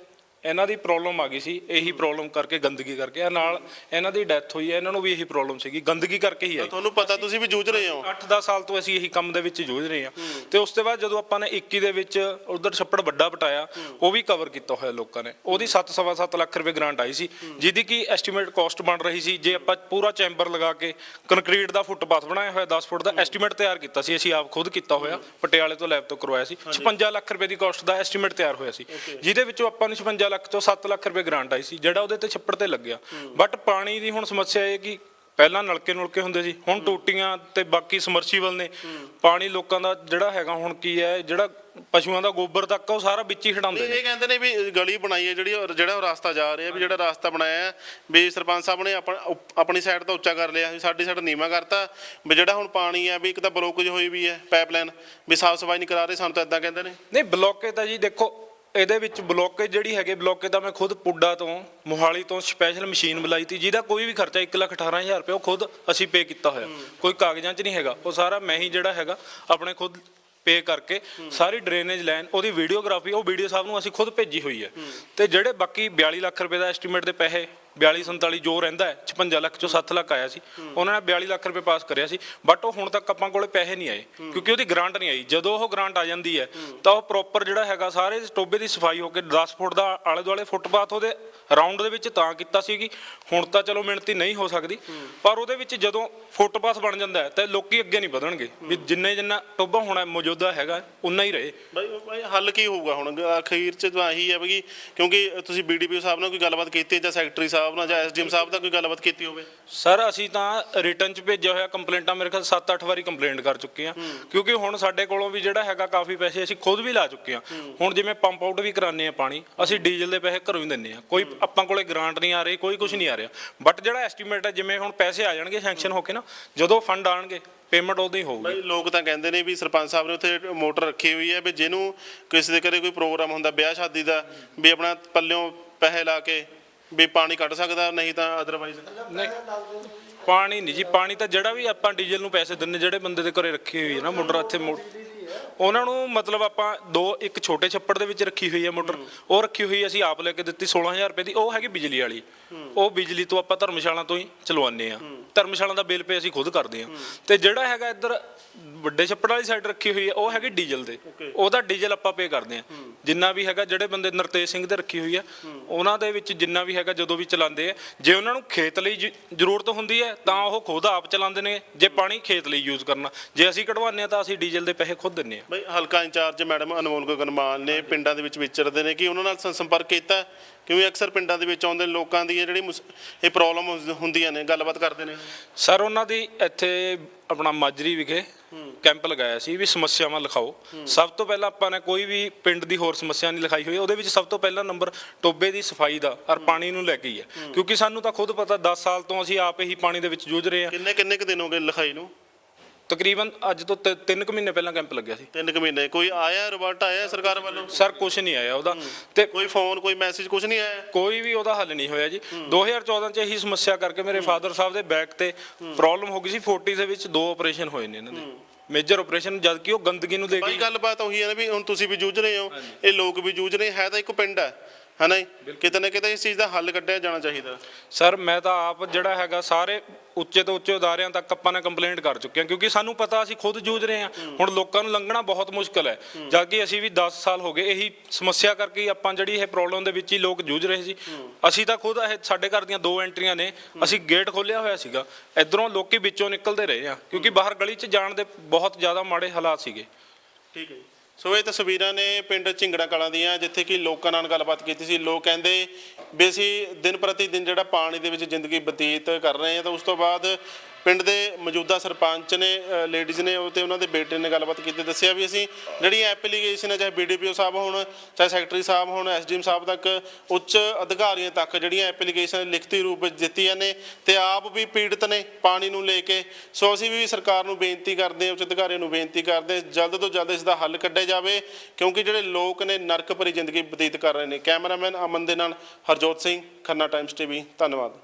ਇਹਨਾਂ ਦੀ ਪ੍ਰੋਬਲਮ ਆ ਗਈ ਸੀ ਇਹੀ ਪ੍ਰੋਬਲਮ ਕਰਕੇ ਗੰਦਗੀ ਕਰਕੇ। ਆ ਨਾਲ ਇਹਨਾਂ ਦੀ ਡੈਥ ਹੋਈ ਹੈ ਇਹਨਾਂ ਨੂੰ ਵੀ ਇਹੀ ਪ੍ਰੋਬਲਮ ਸੀਗੀ ਗੰਦਗੀ ਕਰਕੇ ਹੀ ਆਈ।
ਤੁਹਾਨੂੰ ਪਤਾ ਤੁਸੀਂ ਵੀ ਜੂਝ ਰਹੇ ਹੋ।
8-10 ਸਾਲ ਤੋਂ ਅਸੀਂ ਇਹੀ ਕੰਮ ਦੇ ਵਿੱਚ ਜੂਝ ਰਹੇ ਹਾਂ। ਤੇ ਉਸ ਤੋਂ ਬਾਅਦ ਜਦੋਂ ਆਪਾਂ ਨੇ 21 ਦੇ ਵਿੱਚ ਉਧਰ ਛੱਪੜ ਵੱਡਾ ਪਟਾਇਆ ਉਹ ਵੀ ਕਵਰ ਕੀਤਾ ਹੋਇਆ ਲੋਕਾਂ ਨੇ। ਉਹਦੀ 7.5 ਲੱਖ ਰੁਪਏ ਗ੍ਰਾਂਟ ਆਈ ਸੀ ਜਿਹਦੀ ਕੀ ਐਸਟੀਮੇਟ ਕਾਸਟ ਬਣ ਰਹੀ ਸੀ ਜੇ ਆਪਾਂ ਪੂਰਾ ਚੈਂਬਰ ਲਗਾ ਕੇ ਕੰਕਰੀਟ ਦਾ ਫੁੱਟਪਾਥ ਬਣਾਇਆ ਹੋਇਆ 10 ਫੁੱਟ ਦਾ ਐਸਟੀਮੇਟ ਤਿਆਰ ਕੀਤਾ ਸੀ ਅਸੀਂ ਆਪ ਖੁਦ ਕੀਤਾ ਹੋਇਆ ਪਟਿਆਲੇ ਤੋਂ ਲੈਬ ਤੋਂ ਕਰਵਾਇਆ ਸੀ। 56 ਲੱਖ ਰੁਪਏ ਦੀ ਕਾਸਟ ਦਾ ਐਸਟੀਮੇਟ ਤਿਆਰ ਹੋਇਆ ਸੀ। ਜਿਹਦੇ ਵਿੱਚੋਂ ਆਪਾਂ ਨੂੰ 56 ਲੱਖ ਤੋਂ 7 ਲੱਖ ਰੁਪਏ ਗ੍ਰਾਂਟ ਆਈ ਸੀ ਜਿਹੜਾ ਉਹਦੇ ਤੇ ਛੱਪੜ ਤੇ ਲੱਗਿਆ। ਬਟ ਪਾਣੀ ਦੀ ਹੁਣ ਸਮੱਸਿਆ ਇਹ ਕਿ ਪਹਿਲਾਂ ਨਲਕੇ ਨੁਲਕੇ ਹੁੰਦੇ ਸੀ ਹੁਣ ਟੂਟੀਆਂ ਤੇ ਬਾਕੀ ਸਮਰਸੀਬਲ ਨੇ। ਪਾਣੀ ਲੋਕਾਂ ਦਾ ਜਿਹੜਾ ਹੈਗਾ ਹੁਣ ਕੀ ਹੈ ਜਿਹੜਾ ਪਸ਼ੂਆਂ ਦਾ ਗੋਬਰ ਤੱਕ ਉਹ ਸਾਰਾ ਵਿੱਚ ਹੀ ਖਿਡਾਉਂਦੇ
ਇਹ
ਨੇ।
ਕਹਿੰਦੇ ਨੇ ਵੀ ਗਲੀ ਬਣਾਈ ਹੈ ਜਿਹੜੀ ਜਿਹੜਾ ਉਹ ਰਸਤਾ ਜਾ ਰਿਹਾ ਵੀ ਜਿਹੜਾ ਰਸਤਾ ਬਣਾਇਆ ਵੀ ਸਰਪੰਚ ਸਾਹਿਬ ਨੇ ਆਪਣੀ ਸਾਈਡ ਤੋਂ ਉੱਚਾ ਕਰ ਲਿਆ ਵੀ ਸਾਡੀ ਸਾਈਡ ਨੀਵਾਂ ਕਰਤਾ ਵੀ ਜਿਹੜਾ ਹੁਣ ਪਾਣੀ ਹੈ ਵੀ ਇੱਕ ਤਾਂ ਬਲੋਕੇਜ ਹੋਈ ਵੀ ਹੈ ਪਾਈਪਲਾਈਨ ਵੀ ਸਾਫ਼ ਸਫ਼ਾਈ ਨਹੀਂ ਕਰਾ ਰਹੇ ਸਾਨੂੰ ਤਾਂ ਇਦਾਂ ਕਹਿੰਦੇ ਨੇ।
ਨਹੀਂ ਬਲੋਕੇ ਤਾਂ ਜੀ ਦੇਖੋ ਇਹਦੇ ਵਿੱਚ ਬਲੋਕੇਜ ਜਿਹੜੀ ਹੈਗੇ ਬਲੋਕੇ ਦਾ ਮੈਂ ਖੁਦ ਪੁੱਡਾ ਤੋਂ, ਮੋਹਾਲੀ ਤੋਂ ਸਪੈਸ਼ਲ ਮਸ਼ੀਨ ਬੁਲਾਈ ਤੀ, ਜਿਹਦਾ ਕੋਈ ਵੀ ਖਰਚਾ 118000 ਰੁਪਏ ਉਹ ਖੁਦ ਅਸੀਂ ਪੇ ਕੀਤਾ ਹੋਇਆ। ਕੋਈ ਕਾਗਜ਼ਾਂ 'ਚ ਨਹੀਂ ਹੈਗਾ, ਉਹ ਸਾਰਾ ਮੈਂ ਹੀ ਜਿਹੜਾ ਹੈਗਾ, ਆਪਣੇ ਖੁਦ ਪੇ ਕਰਕੇ ਸਾਰੀ ਡਰੇਨੇਜ ਲਾਈਨ ਉਹਦੀ ਵੀਡੀਓਗ੍ਰਾਫੀ ਉਹ ਵੀਡੀਓ ਸਾਹਿਬ ਨੂੰ ਅਸੀਂ ਖੁਦ ਭੇਜੀ ਹੋਈ ਹੈ। ਤੇ ਜਿਹੜੇ ਬਾਕੀ 42 ਲੱਖ ਰੁਪਏ ਦਾ ਐਸਟੀਮੇਟ ਦੇ ਪੈਸੇ 42 47 ਜੋ ਰਹਿੰਦਾ ਹੈ 56 ਲੱਖ ਚੋਂ 7 ਲੱਖ ਆਇਆ ਸੀ। ਉਹਨਾਂ ਨੇ 42 ਲੱਖ ਰੁਪਏ ਪਾਸ ਕਰਿਆ ਸੀ। ਬਟ ਉਹ ਹੁਣ ਤੱਕ ਆਪਾਂ ਕੋਲੇ ਪੈਸੇ ਨਹੀਂ ਆਏ, ਕਿਉਂਕਿ ਉਹਦੀ ਗ੍ਰਾਂਟ ਨਹੀਂ ਆਈ। ਜਦੋਂ ਉਹ ਗ੍ਰਾਂਟ ਆ ਜਾਂਦੀ ਹੈ, ਤਾਂ ਉਹ ਪ੍ਰੋਪਰ ਜਿਹੜਾ ਹੈਗਾ, ਸਾਰੇ ਟੋਬੇ ਦੀ ਸਫ਼ਾਈ ਹੋ ਕੇ 10 ਫੁੱਟ ਦਾ ਆਲੇ ਦੁਆਲੇ ਫੁੱਟਪਾਥ ਉਹਦੇ ਰਾਉਂਡ ਦੇ ਵਿੱਚ ਤਾਂ ਕੀਤਾ ਸੀਗੀ। ਹੁਣ ਤਾਂ ਚਲੋ ਮਿਹਨਤੀ ਨਹੀਂ ਹੋ ਸਕਦੀ। ਪਰ ਉਹਦੇ ਵਿੱਚ ਜਦੋਂ ਫੁੱਟਪਾਥ ਬਣ ਜਾਂਦਾ ਹੈ, ਤਾਂ ਲੋਕੀ ਅੱਗੇ ਨਹੀਂ ਵਧਣਗੇ। ਵੀ ਜਿੰਨੇ ਜਿੰਨਾ ਟੋਬਾ ਹੋਣਾ ਮੌਜੂਦਾ ਹੈਗਾ, ਉਨਾ ਹੀ ਰਹੇ।
ਬਾਈ ਬਾਈ, ਹੱਲ ਕੀ ਹੋਊਗਾ ਹੁਣ? ਅਖੀਰ ਚ ਤਾਂ ਇਹੀ ਹੈ ਵੀ ਕਿਉਂਕਿ ਤੁਸੀਂ ਬੀਡੀਪੀਓ ਸਾਹਿਬ ਨਾਲ ਕੋਈ ਗੱਲਬਾਤ ਕੀਤੀ ਜਾਂ ਸੈਕਟਰੀ ਸਾਹਿਬ ਨਾਲ ਜਾਂ ਐਸਡੀਐਮ ਸਾਹਿਬ ਨਾਲ ਕੋਈ ਗੱਲਬਾਤ ਕੀਤੀ ਹੋਵੇ?
ਸਰ ਅਸੀਂ ਤਾਂ ਰਿਟਰਨ ਚ ਭੇਜਿਆ ਹੋਇਆ ਕੰਪਲੇਂਟਾਂ ਮੇਰੇ ਖਿਆਲ 7-8 ਵਾਰੀ ਕੰਪਲੇਂਟ ਕਰ ਚੁੱਕੇ ਆ ਕਿਉਂਕਿ ਹੁਣ ਸਾਡੇ ਕੋਲੋਂ ਵੀ ਜਿਹੜਾ ਹੈਗਾ ਕਾਫੀ ਪੈਸੇ ਅਸੀਂ ਖੁਦ ਵੀ ਲਾ ਚੁੱਕੇ ਆ ਹੁਣ ਜਿਵੇਂ ਪੰਪ ਆਊਟ ਵੀ ਕਰਾਉਂਦੇ ਆ ਪਾਣੀ ਅਸੀਂ ਡੀਜ਼ਲ ਦੇ ਪੈਸੇ ਘਰੋਂ ਹੀ ਦਿੰਨੇ ਆ ਕੋਈ ਆਪਾਂ ਕੋਲੇ ਗ੍ਰਾਂਟ ਨਹੀਂ ਆ ਰਹੀ ਕੋਈ ਕੁਝ ਨਹੀਂ ਆ ਰਿਹਾ। ਬਟ ਜਿਹੜਾ ਐਸਟੀਮੇਟ ਹੈ ਜਿਵੇਂ ਹੁਣ ਪੈਸੇ ਆ ਜਾਣਗੇ ਸੈਂਕਸ਼ਨ ਹੋ ਕੇ ਨਾ ਜਦੋਂ ਫੰਡ ਆਣਗੇ ਪੇਮੈਂਟ ਉਦੋਂ ਹੀ ਹੋਊਗੀ।
ਬਾਈ ਲੋਕ ਤਾਂ ਕਹਿੰਦੇ ਨੇ ਵੀ ਸਰਪੰਚ ਸਾਹਿਬ ਨੇ ਉੱਥੇ ਮੋਟਰ ਰੱਖੀ ਹੋਈ ਹੈ ਵੀ ਜਿਹਨੂੰ ਕਿਸੇ ਦੇ ਘਰੇ ਕੋਈ ਪ੍ਰੋਗਰਾਮ ਹੁੰਦਾ ਵਿਆਹ ਸ਼ਾਦੀ ਦਾ ਵੀ ਆਪਣਾ ਪੱਲਿਓਂ ਪੈਸੇ ਲਾ ਕੇ ਵੀ ਪਾਣੀ ਕੱਢ ਸਕਦਾ, ਨਹੀਂ ਤਾਂ ਅਦਰਵਾਈਜ਼
ਨਹੀਂ, ਪਾਣੀ ਨਹੀਂ ਜੀ, ਪਾਣੀ ਤਾਂ ਜਿਹੜਾ ਵੀ ਆਪਾਂ ਡੀਜ਼ਲ ਨੂੰ ਪੈਸੇ ਦਿੰਨੇ ਜਿਹੜੇ ਬੰਦੇ ਦੇ ਘਰੇ ਰੱਖੀ ਹੋਈ ਹੈ ਨਾ ਮੋਟਰ ਇੱਥੇ ਮੋ- ਉਹਨਾਂ ਨੂੰ ਮਤਲਬ ਆਪਾਂ ਦੋ ਇੱਕ ਛੋਟੇ ਛੱਪੜ ਦੇ ਵਿੱਚ ਰੱਖੀ ਹੋਈ ਹੈ ਮੋਟਰ। ਉਹ ਰੱਖੀ ਹੋਈ ਅਸੀਂ ਆਪ ਲੈ ਕੇ ਦਿੱਤੀ 16000 ਰੁਪਏ ਦੀ। ਉਹ ਹੈਗੀ ਬਿਜਲੀ ਵਾਲੀ। ਉਹ ਬਿਜਲੀ ਤੋਂ ਆਪਾਂ ਧਰਮਸ਼ਾਲਾ ਤੋਂ ਹੀ ਚਲਵਾਉਂਦੇ ਆ ਧਰਮਸ਼ਾਲਾ ਦਾ ਬਿੱਲ ਪੇ ਅਸੀਂ ਖੁਦ ਕਰਦੇ ਆ ਤੇ ਜਿਹੜਾ ਹੈਗਾ ਇੱਧਰ ਵੱਡੇ ਛੱਪੜ ਵਾਲੀ ਸਾਈਡ ਰੱਖੀ ਹੋਈ ਹੈ ਉਹ ਹੈਗੀ ਡੀਜ਼ਲ ਤੇ ਉਹਦਾ ਡੀਜ਼ਲ ਆਪਾਂ ਪੇ ਕਰਦੇ ਆ ਜਿੰਨਾ ਵੀ ਹੈਗਾ ਜਿਹੜੇ ਬੰਦੇ ਨਰਤੇਜ ਸਿੰਘ ਦੇ ਰੱਖੀ ਹੋਈ ਆ ਉਹਨਾਂ ਦੇ ਵਿੱਚ ਜਿੰਨਾ ਵੀ ਹੈਗਾ ਜਦੋਂ ਵੀ ਚਲਾਉਂਦੇ ਆ ਜੇ ਉਹਨਾਂ ਨੂੰ ਖੇਤ ਲਈ ਜ਼ਰੂਰਤ ਹੁੰਦੀ ਹੈ ਤਾਂ ਉਹ ਖੁਦ ਆਪ ਚਲਾਉਂਦੇ ਨੇ। ਜੇ ਪਾਣੀ ਖੇਤ ਲਈ ਯੂਜ਼ ਕਰਨਾ। ਜੇ ਅਸੀਂ ਕਢਵਾਉਂਦੇ ਆ ਤਾਂ ਅਸੀਂ ਡੀਜ਼ਲ ਦੇ ਪੈਸੇ ਖੁਦ ਦਿੰਨੇ ਆ।
ਬਈ ਹਲਕਾ ਇੰਚਾਰਜ ਮੈਡਮ ਅਨਮੋਲ ਗਗਨਮਾਨ ਨੇ ਪਿੰਡਾਂ ਦੇ ਵਿੱਚ ਵਿਚਰਦੇ ਨੇ ਕਿ ਉਹਨਾਂ ਨਾਲ ਸੰ- ਸੰਪਰਕ ਕੀਤਾ ਕਿਉਂਕਿ ਅਕਸਰ ਪਿੰਡਾਂ ਦੇ ਵਿੱਚ ਆਉਂਦੇ ਲੋਕਾਂ ਦੀ ਇਹ ਜਿਹੜੀ ਮੁਸ- ਇਹ ਪ੍ਰੋਬਲਮ ਹੁੰਦੀਆਂ ਨੇ ਗੱਲਬਾਤ ਕਰਦੇ ਨੇ।
ਸਰ ਉਹਨਾਂ ਦੀ ਇੱਥੇ ਆਪਣਾ ਮਾਜਰੀ ਵਿਖੇ ਕੈਂਪ ਲਗਾਇਆ ਸੀ ਵੀ ਸਮੱਸਿਆਵਾਂ ਲਿਖਾਓ। ਸਭ ਤੋਂ ਪਹਿਲਾਂ ਆਪਾਂ ਨੇ ਕੋਈ ਵੀ ਪਿੰਡ ਦੀ ਹੋਰ ਸਮੱਸਿਆ ਨਹੀਂ ਲਿਖਾਈ ਹੋਈ। ਉਹਦੇ ਵਿੱਚ ਸਭ ਤੋਂ ਪਹਿਲਾ ਨੰਬਰ ਟੋਬੇ ਦੀ ਸਫ਼ਾਈ ਦਾ ਔਰ ਪਾਣੀ ਨੂੰ ਲੈ ਕੇ ਹੀ ਹੈ। ਕਿਉਂਕਿ ਸਾਨੂੰ ਤਾਂ ਖੁਦ ਪਤਾ 10 ਸਾਲ ਤੋਂ ਅਸੀਂ ਆਪ ਹੀ ਪਾਣੀ ਦੇ ਵਿੱਚ ਜੂਝ ਰਹੇ ਹਾਂ।
ਕਿੰਨੇ ਕਿੰਨੇ ਕੁ ਦਿਨ ਹੋ ਗਏ ਲਿਖਾਈ ਨੂੰ?
ਤਕਰੀਬਨ ਅੱਜ ਤੋਂ 3 ਕੁ ਮਹੀਨੇ ਪਹਿਲਾਂ ਕੈਂਪ ਲੱਗਿਆ ਸੀ।
ਤਿੰਨ ਕੁ ਮਹੀਨੇ। ਕੋਈ ਆਇਆ ਰਿਵਰਟ ਆਇਆ ਸਰਕਾਰ ਵੱਲੋਂ?
ਸਰ ਕੁਝ ਨਹੀਂ ਆਇਆ ਉਹਦਾ। ਤੇ
ਕੋਈ ਫੋਨ ਕੋਈ ਮੈਸੇਜ ਕੁਝ ਨਹੀਂ ਆਇਆ?
ਕੋਈ ਵੀ ਉਹਦਾ ਹੱਲ ਨਹੀਂ ਹੋਇਆ ਜੀ। 2014 ਚ ਇਹੀ ਸਮੱਸਿਆ ਕਰਕੇ ਮੇਰੇ ਫਾਦਰ ਸਾਹਿਬ ਦੇ ਬੈਕ ਤੇ ਪ੍ਰੋਬਲਮ ਹੋ ਗਈ ਸੀ। 40 ਦੇ ਵਿੱਚ ਦੋ ਆਪਰੇਸ਼ਨ ਹੋਏ ਨੇ ਇਹਨਾਂ ਦੇ। ਮੇਜਰ ਆਪਰੇਸ਼ਨ ਜਦ ਕਿ ਉਹ ਗੰਦਗੀ ਨੂੰ ਦੇ
ਬਾਈ
ਕੇ
ਗੱਲਬਾਤ ਉਹੀ ਹੈ ਨਾ ਵੀ ਹੁਣ ਤੁਸੀਂ ਵੀ ਜੂਝ ਰਹੇ ਹੋ। ਇਹ ਲੋਕ ਵੀ ਜੂਝ ਰਹੇ। ਹੈ ਤਾਂ ਇੱਕ ਪਿੰਡ ਹੈ। ਹਨਾ ਜੀ? ਕਿਤੇ ਨਾ ਕਿਤੇ ਇਸ ਚੀਜ਼ ਦਾ ਹੱਲ ਕੱਢਿਆ ਜਾਣਾ ਚਾਹੀਦਾ।
ਸਰ ਮੈਂ ਤਾਂ ਆਪ ਜਿਹੜਾ ਹੈਗਾ ਸਾਰੇ ਉੱਚੇ ਤੋਂ ਉੱਚੇ ਅਦਾਰਿਆਂ ਤੱਕ ਆਪਾਂ ਨੇ ਕੰਪਲੇਂਟ ਕਰ ਚੁੱਕੇ ਹਾਂ ਕਿਉਂਕਿ ਸਾਨੂੰ ਪਤਾ ਅਸੀਂ ਖੁਦ ਜੂਝ ਰਹੇ ਹਾਂ। ਹੁਣ ਲੋਕਾਂ ਨੂੰ ਲੰਘਣਾ ਬਹੁਤ ਮੁਸ਼ਕਲ ਹੈ। ਜਦ ਕਿ ਅਸੀਂ ਵੀ 10 ਸਾਲ ਹੋ ਗਏ ਇਹੀ ਸਮੱਸਿਆ ਕਰਕੇ ਹੀ ਆਪਾਂ ਜਿਹੜੀ ਇਹ ਪ੍ਰੋਬਲਮ ਦੇ ਵਿੱਚ ਹੀ ਲੋਕ ਜੂਝ ਰਹੇ ਸੀ। ਅਸੀਂ ਤਾਂ ਖੁਦ ਇਹ ਸਾਡੇ ਘਰ ਦੀਆਂ ਦੋ ਐਂਟਰੀਆਂ ਨੇ ਅਸੀਂ ਗੇਟ ਖੋਲਿਆ ਹੋਇਆ ਸੀਗਾ। ਇਧਰੋਂ ਲੋਕੀ ਵਿੱਚੋਂ ਨਿਕਲਦੇ ਰਹੇ ਆ ਕਿਉਂਕਿ ਬਾਹਰ ਗਲੀ 'ਚ ਜਾਣ ਦੇ ਬਹੁਤ ਜ਼ਿਆਦਾ ਮਾੜੇ ਹਾਲਾਤ ਸੀਗੇ।
ਠੀਕ ਹੈ ਜੀ। ਸੋ ਇਹ ਤਸਵੀਰਾਂ ਨੇ ਪਿੰਡ ਝਿੰਗੜਾ ਕਲਾਂ ਦੀਆਂ, ਜਿੱਥੇ ਕਿ ਲੋਕਾਂ ਨਾਲ ਗੱਲਬਾਤ ਕੀਤੀ ਸੀ। ਲੋਕ ਕਹਿੰਦੇ ਵੀ ਅਸੀਂ ਦਿਨ ਪ੍ਰਤੀ ਦਿਨ ਜਿਹੜਾ ਪਾਣੀ ਦੇ ਵਿੱਚ ਜ਼ਿੰਦਗੀ ਬਤੀਤ ਕਰ ਰਹੇ ਹਾਂ, ਤਾਂ ਉਸ ਤੋਂ ਬਾਅਦ ਪਿੰਡ ਦੇ ਮੌਜੂਦਾ ਸਰਪੰਚ ਨੇ ਲੇਡੀਜ਼ ਨੇ ਉਹ ਤੇ ਉਹਨਾਂ ਦੇ ਬੇਟੇ ਨੇ ਗੱਲਬਾਤ ਕੀਤੀ ਦੱਸਿਆ ਵੀ ਅਸੀਂ ਜਿਹੜੀਆਂ ਐਪਲੀਕੇਸ਼ਨ ਹੈ ਚਾਹੇ ਬੀਡੀਪੀਓ ਸਾਹਿਬ ਹੋਣ ਚਾਹੇ ਸੈਕਟਰੀ ਸਾਹਿਬ ਹੋਣ ਐਸਡੀਐਮ ਸਾਹਿਬ ਤੱਕ ਉੱਚ ਅਧਿਕਾਰੀਆਂ ਤੱਕ ਜਿਹੜੀਆਂ ਐਪਲੀਕੇਸ਼ਨ ਲਿਖਤੀ ਰੂਪ ਵਿੱਚ ਦਿੱਤੀਆਂ ਨੇ ਤੇ ਆਪ ਵੀ ਪੀੜਤ ਨੇ ਪਾਣੀ ਨੂੰ ਲੈ ਕੇ। ਸੋ ਅਸੀਂ ਵੀ ਸਰਕਾਰ ਨੂੰ ਬੇਨਤੀ ਕਰਦੇ ਹਾਂ ਉੱਚ ਅਧਿਕਾਰੀਆਂ ਨੂੰ ਬੇਨਤੀ ਕਰਦੇ ਹਾਂ, ਜਲਦ ਤੋਂ ਜਲਦ ਇਸ ਦਾ ਹੱਲ ਕੱਢਿਆ ਜਾਵੇ ਕਿਉਂਕਿ ਜਿਹੜੇ ਲੋਕ ਨੇ ਨਰਕ ਭਰੀ ਜ਼ਿੰਦਗੀ ਬਤੀਤ ਕਰ ਰਹੇ ਨੇ। ਕੈਮਰਾਮੈਨ ਅਮਨ ਦੇ ਨਾਲ ਹਰਜੋਤ ਸਿੰਘ ਖੰਨਾ ਟਾਈਮਸ ਟੀਵੀ ਧੰਨਵਾਦ।